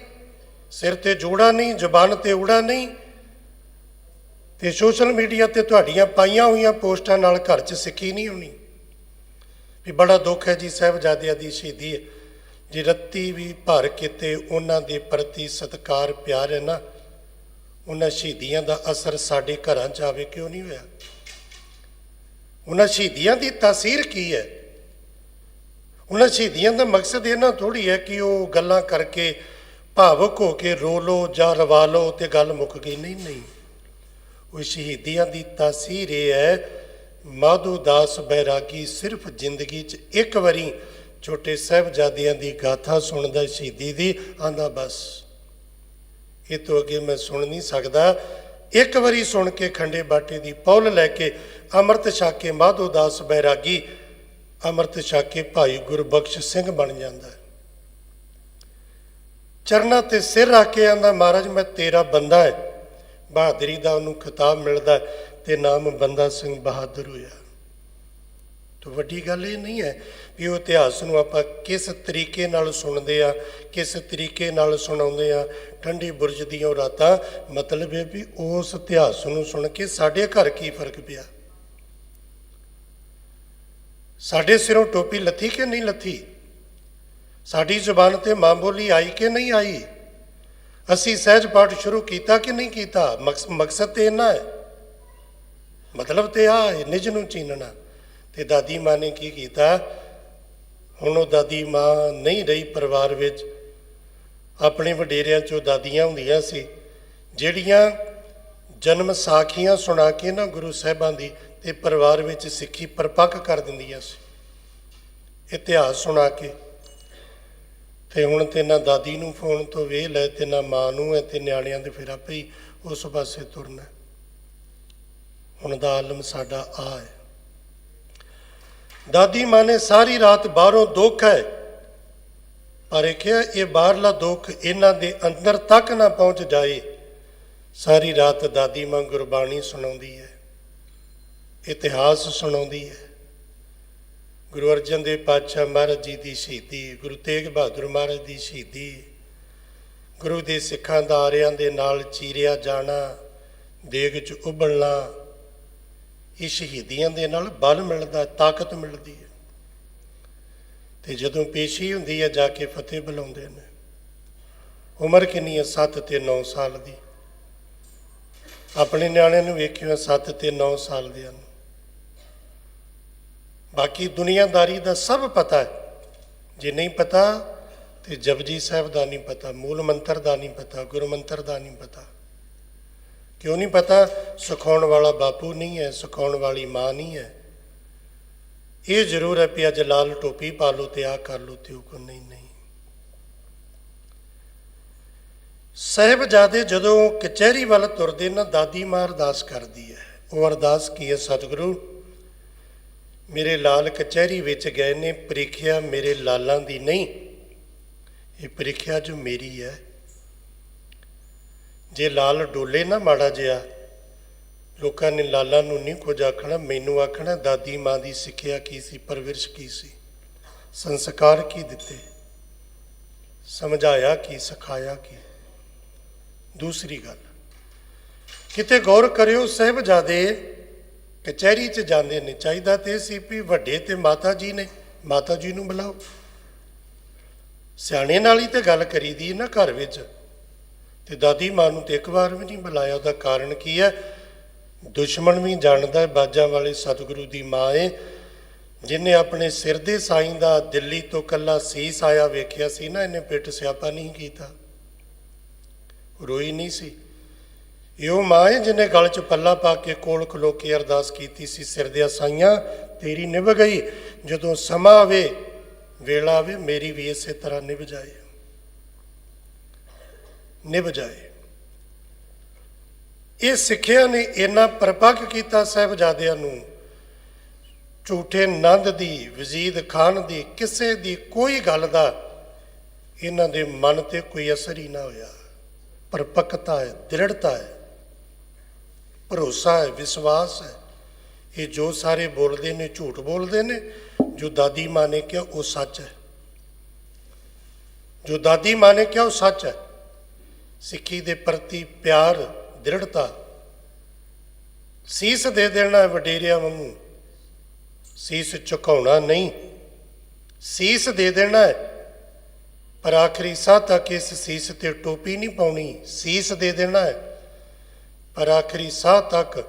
ਸਿਰ ਤੇ ਜੋੜਾ ਨਹੀਂ, ਜ਼ਬਾਨ ਤੇ ਉੜਾ ਨਹੀਂ। ਤੇ ਸੋਸ਼ਲ ਮੀਡੀਆ ਤੇ ਤੁਹਾਡੀਆਂ ਪਾਈਆਂ ਹੋਈਆਂ ਪੋਸਟਾਂ ਨਾਲ ਘਰ 'ਚ ਸਿੱਖੀ ਨਹੀਂ ਹੋਣੀ। ਵੀ ਬੜਾ ਦੁੱਖ ਹੈ ਜੀ, ਸਾਹਿਬਜ਼ਾਦਿਆਂ ਦੀ ਸ਼ਹੀਦੀ ਹੈ। ਜੇ ਰੱਤੀ ਵੀ ਭਰ ਕੇ ਉਹਨਾਂ ਦੇ ਪ੍ਰਤੀ ਸਤਿਕਾਰ ਪਿਆਰ ਹੈ ਨਾ, ਉਹਨਾਂ ਸ਼ਹੀਦੀਆਂ ਦਾ ਅਸਰ ਸਾਡੇ ਘਰਾਂ 'ਚ ਆਵੇ, ਕਿਉਂ ਨਹੀਂ ਹੋਇਆ? ਉਹਨਾਂ ਸ਼ਹੀਦੀਆਂ ਦੀ ਤਾਸੀਰ ਕੀ ਹੈ? ਉਹਨਾਂ ਸ਼ਹੀਦੀਆਂ ਦਾ ਮਕਸਦ ਇਹ ਨਾ ਥੋੜੀ ਹੈ ਕਿ ਉਹ ਗੱਲਾਂ ਕਰਕੇ ਭਾਵਕ ਹੋ ਕੇ ਰੋ ਲੋ ਜਾਂ ਰਵਾ ਲੋ ਤੇ ਗੱਲ ਮੁੱਕ ਗਈ। ਨਹੀਂ ਨਹੀਂ। ਉਹ ਸ਼ਹੀਦੀਆਂ ਦੀ ਤਾਸੀਰ ਇਹ ਹੈ, ਮਾਧੂ ਦਾਸ ਬੈਰਾਗੀ ਸਿਰਫ ਜ਼ਿੰਦਗੀ 'ਚ ਇੱਕ ਵਾਰੀ ਛੋਟੇ ਸਾਹਿਬਜ਼ਾਦਿਆਂ ਦੀ ਗਾਥਾ ਸੁਣਦਾ ਸ਼ਹੀਦੀ ਦੀ ਆਂਦਾ ਬਸ। ਇਹ ਤੋਂ ਅੱਗੇ ਮੈਂ ਸੁਣ ਨਹੀਂ ਸਕਦਾ। ਇੱਕ ਵਾਰੀ ਸੁਣ ਕੇ ਖੰਡੇ ਬਾਟੇ ਦੀ ਪੌਲ ਲੈ ਕੇ ਅੰਮ੍ਰਿਤ ਛਾਕੇ ਕੇ ਮਾਧੋ ਦਾਸ ਬੈਰਾਗੀ, ਅੰਮ੍ਰਿਤ ਛਾਕੇ ਭਾਈ ਗੁਰਬਖਸ਼ ਸਿੰਘ ਬਣ ਜਾਂਦਾ ਹੈ। ਚਰਨਾਂ ਤੇ ਸਿਰ ਰੱਖ ਕੇ ਆਂਦਾ, ਮਹਾਰਾਜ, ਮੈਂ ਤੇਰਾ ਬੰਦਾ ਹੈ ਬਹਾਦਰੀ ਦਾ ਉਹਨੂੰ ਖਿਤਾਬ ਮਿਲਦਾ ਹੈ ਤੇ ਨਾਮ ਬੰਦਾ ਸਿੰਘ ਬਹਾਦਰ ਹੋਇਆ। ਤੋਂ ਵੱਡੀ ਗੱਲ ਇਹ ਨਹੀਂ ਹੈ ਵੀ ਉਹ ਇਤਿਹਾਸ ਨੂੰ ਆਪਾਂ ਕਿਸ ਤਰੀਕੇ ਨਾਲ ਸੁਣਦੇ ਆ, ਕਿਸ ਤਰੀਕੇ ਨਾਲ ਸੁਣਾਉਂਦੇ ਆ। ਠੰਡੀ ਬੁਰਜ ਦੀਆਂ ਰਾਤਾਂ, ਮਤਲਬ ਇਹ ਵੀ ਉਸ ਇਤਿਹਾਸ ਨੂੰ ਸੁਣ ਕੇ ਸਾਡੇ ਘਰ ਕੀ ਫ਼ਰਕ ਪਿਆ? ਸਾਡੇ ਸਿਰੋਂ ਟੋਪੀ ਲੱਥੀ ਕਿ ਨਹੀਂ ਲੱਥੀ? ਸਾਡੀ ਜ਼ੁਬਾਨ ਤੇ ਮਾਂ ਬੋਲੀ ਆਈ ਕਿ ਨਹੀਂ ਆਈ? ਅਸੀਂ ਸਹਿਜ ਪਾਠ ਸ਼ੁਰੂ ਕੀਤਾ ਕਿ ਨਹੀਂ ਕੀਤਾ? ਮਕਸ- ਮਕਸਦ ਤੇ ਇਹਨਾਂ ਹੈ। ਮਤਲਬ ਤੇ ਆ ਹੈ, ਨਿਜ ਨੂੰ ਚੀਨਣਾ। ਤੇ ਦਾਦੀ ਮਾਂ ਨੇ ਕੀ ਕੀਤਾ? ਹੁਣ ਉਹ ਦਾਦੀ ਮਾਂ ਨਹੀਂ ਰਹੀ ਪਰਿਵਾਰ ਵਿੱਚ। ਆਪਣੇ ਵਡੇਰਿਆਂ ਚੋਂ ਦਾਦੀਆਂ ਹੁੰਦੀਆਂ ਸੀ, ਜਿਹੜੀਆਂ ਜਨਮ ਸਾਖੀਆਂ ਸੁਣਾ ਕੇ ਨਾ ਗੁਰੂ ਸਾਹਿਬਾਂ ਦੀ ਤੇ ਪਰਿਵਾਰ ਵਿੱਚ ਸਿੱਖੀ ਪਰਪੱਕ ਕਰ ਦਿੰਦੀਆਂ ਸੀ। ਇਤਿਹਾਸ ਸੁਣਾ ਕੇ। ਤੇ ਹੁਣ ਤੇ ਨਾ ਦਾਦੀ ਨੂੰ ਫੋਨ ਤੋਂ ਵੇਹ ਲੈ ਤੇ ਨਾ ਮਾਂ ਨੂੰ ਹੈ ਤੇ ਨਿਆਣਿਆਂ ਦੇ ਫਿਰ ਆਪੇ ਹੀ ਉਸ ਪਾਸੇ ਤੁਰਨਾ ਹੁਣ ਦਾ ਆਲਮ ਸਾਡਾ ਆ ਹੈ ਦਾਦੀ ਮਾਂ ਨੇ ਸਾਰੀ ਰਾਤ ਬਾਹਰੋਂ ਦੁੱਖ ਹੈ ਪਰ ਇਹ ਕਿਹਾ ਇਹ ਬਾਹਰਲਾ ਦੁੱਖ ਇਹਨਾਂ ਦੇ ਅੰਦਰ ਤੱਕ ਨਾ ਪਹੁੰਚ ਜਾਏ, ਸਾਰੀ ਰਾਤ ਦਾਦੀ ਮਾਂ ਗੁਰਬਾਣੀ ਸੁਣਾਉਂਦੀ ਹੈ ਇਤਿਹਾਸ ਸੁਣਾਉਂਦੀ ਹੈ ਗੁਰੂ ਅਰਜਨ ਦੇਵ ਪਾਤਸ਼ਾਹ ਮਹਾਰਾਜ ਜੀ ਦੀ ਸ਼ਹੀਦੀ, ਗੁਰੂ ਤੇਗ ਬਹਾਦਰ ਮਹਾਰਾਜ ਦੀ ਸ਼ਹੀਦੀ, ਗੁਰੂ ਦੇ ਸਿੱਖਾਂ ਦਾ ਆਰਿਆਂ ਦੇ ਨਾਲ ਚੀਰਿਆ ਜਾਣਾ, ਦੇਗ 'ਚ ਉਬਲਣਾ, ਇਹ ਸ਼ਹੀਦੀਆਂ ਦੇ ਨਾਲ ਬਲ ਮਿਲਦਾ, ਤਾਕਤ ਮਿਲਦੀ ਹੈ। ਤੇ ਜਦੋਂ ਪੇਸ਼ੀ ਹੁੰਦੀ ਹੈ, ਜਾ ਕੇ ਫਤਿਹ ਬੁਲਾਉਂਦੇ ਨੇ। ਉਮਰ ਕਿੰਨੀ ਹੈ? 7 ਤੇ 9 ਸਾਲ ਦੀ। ਆਪਣੇ ਨਿਆਣਿਆਂ ਨੂੰ ਵੇਖਿਓ 7 ਤੇ 9 ਸਾਲ ਦੇ ਹਨ। ਬਾਕੀ ਦੁਨੀਆਦਾਰੀ ਦਾ ਸਭ ਪਤਾ ਹੈ। ਜੇ ਨਹੀਂ ਪਤਾ, ਤੇ ਜਪਜੀ ਸਾਹਿਬ ਦਾ ਨਹੀਂ ਪਤਾ, ਮੂਲ ਮੰਤਰ ਦਾ ਨਹੀਂ ਪਤਾ, ਗੁਰੂ ਮੰਤਰ ਦਾ ਨਹੀਂ ਪਤਾ। ਕਿਉਂ ਨਹੀਂ ਪਤਾ? ਸਿਖਾਉਣ ਵਾਲਾ ਬਾਪੂ ਨਹੀਂ ਹੈ, ਸਿਖਾਉਣ ਵਾਲੀ ਮਾਂ ਨਹੀਂ ਹੈ। ਇਹ ਜ਼ਰੂਰ ਹੈ ਵੀ ਅੱਜ ਲਾਲ ਟੋਪੀ ਪਾ ਲਓ ਤੇ ਆ ਕਰ ਲਓ ਤੇ ਉਹ ਕੋ ਨਹੀਂ ਨਹੀਂ। ਸਾਹਿਬਜ਼ਾਦੇ ਜਦੋਂ ਕਚਹਿਰੀ ਵੱਲ ਤੁਰਦੇ ਨਾ, ਦਾਦੀ ਮਾਂ ਅਰਦਾਸ ਕਰਦੀ ਹੈ। ਉਹ ਅਰਦਾਸ ਕੀ ਹੈ? ਸਤਿਗੁਰੂ ਮੇਰੇ ਲਾਲ ਕਚਹਿਰੀ ਵਿੱਚ ਗਏ ਨੇ, ਪ੍ਰੀਖਿਆ ਮੇਰੇ ਲਾਲਾਂ ਦੀ ਨਹੀਂ। ਇਹ ਪ੍ਰੀਖਿਆ ਜੋ ਮੇਰੀ ਹੈ। ਜੇ ਲਾਲ ਡੋਲੇ ਨਾ ਮਾੜਾ ਜਿਹਾ, ਲੋਕਾਂ ਨੇ ਲਾਲਾਂ ਨੂੰ ਨਹੀਂ ਕੁਝ ਆਖਣਾ, ਮੈਨੂੰ ਆਖਣਾ, ਦਾਦੀ ਮਾਂ ਦੀ ਸਿੱਖਿਆ ਕੀ ਸੀ, ਪਰਵਰਿਸ਼ ਕੀ ਸੀ, ਸੰਸਕਾਰ ਕੀ ਦਿੱਤੇ, ਸਮਝਾਇਆ ਕੀ, ਸਿਖਾਇਆ ਕੀ। ਦੂਸਰੀ ਗੱਲ, ਕਿਤੇ ਗੌਰ ਕਰਿਓ, ਸਾਹਿਬਜ਼ਾਦੇ ਕਚਹਿਰੀ 'ਚ ਜਾਂਦੇ ਨੇ, ਚਾਹੀਦਾ ਤੇ ਸੀ ਵੀ ਵੱਡੇ ਤੇ ਮਾਤਾ ਜੀ ਨੇ, ਮਾਤਾ ਜੀ ਨੂੰ ਬੁਲਾਓ। ਸਿਆਣੇ ਨਾਲ ਹੀ ਤੇ ਗੱਲ ਕਰੀਦੀ ਨਾ ਘਰ ਵਿੱਚ। ਤੇ ਦਾਦੀ ਮਾਂ ਨੂੰ ਤੇ ਇੱਕ ਵਾਰ ਵੀ ਨਹੀਂ ਬੁਲਾਇਆ, ਉਹਦਾ ਕਾਰਨ ਕੀ ਹੈ? ਦੁਸ਼ਮਣ ਵੀ ਜਾਣਦਾ ਹੈ, ਬਾਜਾਂ ਵਾਲੇ ਸਤਿਗੁਰੂ ਦੀ ਮਾਂ ਏ। ਜਿਨੇ ਆਪਣੇ ਸਿਰ ਦੇ ਸਾਈਂ ਦਾ ਦਿੱਲੀ ਤੋਂ ਕੱਲਾ ਸੀਸ ਆਇਆ ਵੇਖਿਆ ਸੀ ਨਾ, ਇਹਨੇ ਪਿੱਟ ਸਿਆਪਾ ਨਹੀਂ ਕੀਤਾ। ਰੋਈ ਨਹੀਂ ਸੀ। ਇਹੋ ਮਾਂ ਹੈ ਜਿਨੇ ਗਲ 'ਚ ਪੱਲਾ ਪਾ ਕੇ ਕੋਲ ਖਲੋ ਕੇ ਅਰਦਾਸ ਕੀਤੀ ਸੀ, ਸਿਰ ਦੇ ਸਾਈਆਂ ਤੇਰੀ ਨਿਭ ਗਈ, ਜਦੋਂ ਸਮਾਂ ਆਵੇ, ਵੇਲਾ ਆਵੇ, ਮੇਰੀ ਵੀ ਇਸੇ ਤਰ੍ਹਾਂ ਨਿਭ ਜਾਏ। ਨਿਭ ਜਾਏ। ਇਹ ਸਿੱਖਿਆ ਨੇ ਇੰਨਾ ਪਰਪੱਕ ਕੀਤਾ ਸਾਹਿਬਜ਼ਾਦਿਆਂ ਨੂੰ, ਝੂਠੇ ਨੰਦ ਦੀ, ਵਜ਼ੀਦ ਖਾਨ ਦੀ, ਕਿਸੇ ਦੀ ਕੋਈ ਗੱਲ ਦਾ ਇਹਨਾਂ ਦੇ ਮਨ ਤੇ ਕੋਈ ਅਸਰ ਹੀ ਨਾ ਹੋਇਆ। ਪਰਪੱਕਤਾ ਹੈ, ਦ੍ਰਿੜਤਾ ਹੈ। ਭਰੋਸਾ ਹੈ, ਵਿਸ਼ਵਾਸ ਹੈ ਇਹ ਜੋ ਸਾਰੇ ਬੋਲਦੇ ਨੇ, ਝੂਠ ਬੋਲਦੇ ਨੇ, ਜੋ ਦਾਦੀ ਮਾਂ ਨੇ ਕਿਹਾ ਉਹ ਸੱਚ ਹੈ। ਜੋ ਦਾਦੀ ਮਾਂ ਨੇ ਕਿਹਾ ਉਹ ਸੱਚ ਹੈ। ਸਿੱਖੀ ਦੇ ਪ੍ਰਤੀ ਪਿਆਰ, ਦ੍ਰਿੜਤਾ, ਸੀਸ ਦੇ ਦੇਣਾ ਵਡੇਰਿਆਂ ਵਾਂਗੂ। ਸੀਸ ਝੁਕਾਉਣਾ ਨਹੀਂ। ਸੀਸ ਦੇ ਦੇਣਾ ਹੈ। ਪਰ ਆਖਰੀ ਸਾਹ ਤੱਕ ਇਸ ਸੀਸ ਤੇ ਟੋਪੀ ਨਹੀਂ ਪਾਉਣੀ। ਸੀਸ ਦੇ ਦੇਣਾ ਹੈ। ਪਰ ਆਖਰੀ ਸਾਹ ਤੱਕ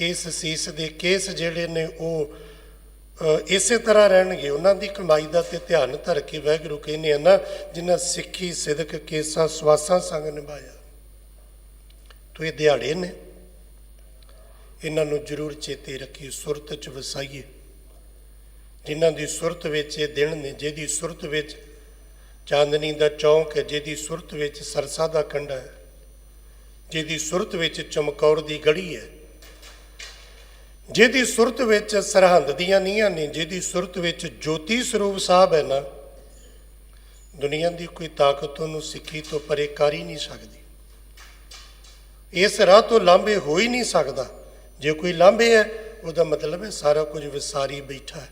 ਇਸ ਸੀਸ ਦੇ ਕੇਸ ਜਿਹੜੇ ਨੇ ਉਹ ਇਸੇ ਤਰ੍ਹਾਂ ਰਹਿਣਗੇ। ਉਹਨਾਂ ਦੀ ਕਮਾਈ ਦਾ ਤੇ ਧਿਆਨ ਧਰ ਕੇ ਵਾਹਿਗੁਰੂ ਕਹਿੰਦੇ ਆ ਨਾ, ਜਿਨ੍ਹਾਂ ਸਿੱਖੀ ਸਿਦਕ ਕੇਸਾਂ ਸਵਾਸਾਂ ਸੰਗ ਨਿਭਾਇਆ। ਤੋ ਇਹ ਦਿਹਾੜੇ ਨੇ। ਇਹਨਾਂ ਨੂੰ ਜ਼ਰੂਰ ਚੇਤੇ ਰੱਖੀ ਸੁਰਤ ਚ ਵਸਾਈਏ। ਜਿਨ੍ਹਾਂ ਦੀ ਸੁਰਤ ਵਿੱਚ ਇਹ ਦਿਨ ਨੇ, ਜਿਹਦੀ ਸੁਰਤ ਵਿੱਚ ਚਾਂਦਨੀ ਦਾ ਚੌਂਕ ਹੈ, ਜਿਹਦੀ ਸੁਰਤ ਵਿੱਚ ਸਰਸਾ ਦਾ ਕੰਡਾ ਹੈ। ਜਿਹਦੀ ਸੁਰਤ ਵਿੱਚ ਚਮਕੌਰ ਦੀ ਗੜੀ ਹੈ। ਜਿਹਦੀ ਸੁਰਤ ਵਿੱਚ ਸਰਹੰਦ ਦੀਆਂ ਨੀਹਾਂ ਨੇ, ਜਿਹਦੀ ਸੁਰਤ ਵਿੱਚ ਜੋਤੀ ਸਰੂਪ ਸਾਹਿਬ ਹੈ ਨਾ, ਦੁਨੀਆ ਦੀ ਕੋਈ ਤਾਕਤ ਉਹਨੂੰ ਸਿੱਖੀ ਤੋਂ ਪਰੇ ਕਰ ਹੀ ਨਹੀਂ ਸਕਦੀ। ਇਸ ਰਾਹ ਤੋਂ ਲਾਂਭੇ ਹੋ ਹੀ ਨਹੀਂ ਸਕਦਾ। ਜੇ ਕੋਈ ਲਾਂਭੇ ਹੈ, ਉਹਦਾ ਮਤਲਬ ਹੈ ਸਾਰਾ ਕੁਝ ਵਿਸਾਰੀ ਬੈਠਾ ਹੈ।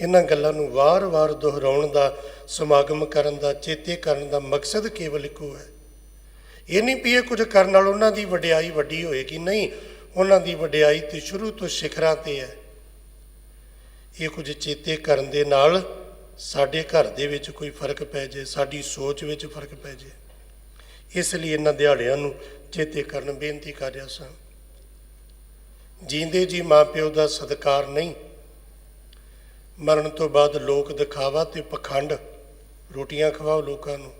ਇਹਨਾਂ ਗੱਲਾਂ ਨੂੰ ਵਾਰ-ਵਾਰ ਦੁਹਰਾਉਣ ਦਾ, ਸਮਾਗਮ ਕਰਨ ਦਾ, ਚੇਤੇ ਕਰਨ ਦਾ ਮਕਸਦ ਕੇਵਲ ਇੱਕੋ ਹੈ। ਇਹ ਨਹੀਂ ਪੀਏ ਕੁਝ ਕਰਨ ਨਾਲ ਉਹਨਾਂ ਦੀ ਵਡਿਆਈ ਵੱਡੀ ਹੋਏਗੀ। ਨਹੀਂ, ਉਹਨਾਂ ਦੀ ਵਡਿਆਈ ਤੇ ਸ਼ੁਰੂ ਤੋਂ ਸਿਖਰਾਂ ਤੇ ਹੈ। ਇਹ ਕੁਝ ਚੇਤੇ ਕਰਨ ਦੇ ਨਾਲ ਸਾਡੇ ਘਰ ਦੇ ਵਿੱਚ ਕੋਈ ਫ਼ਰਕ ਪੈ ਜਾਏ ਸਾਡੀ ਸੋਚ ਵਿੱਚ ਫ਼ਰਕ ਪੈ ਜੇ। ਇਸ ਲਈ ਇਹਨਾਂ ਦਿਹਾੜਿਆਂ ਨੂੰ ਚੇਤੇ ਕਰਨ ਬੇਨਤੀ ਕਰ ਰਿਹਾ ਸਾਂ। ਜੀਂਦੇ ਜੀ ਮਾਪਿਓ ਦਾ ਸਤਿਕਾਰ ਨਹੀਂ। ਮਰਨ ਤੋਂ ਬਾਅਦ ਲੋਕ ਦਿਖਾਵਾ ਤੇ ਪਖੰਡ। ਰੋਟੀਆਂ ਖਵਾਓ ਲੋਕਾਂ ਨੂੰ।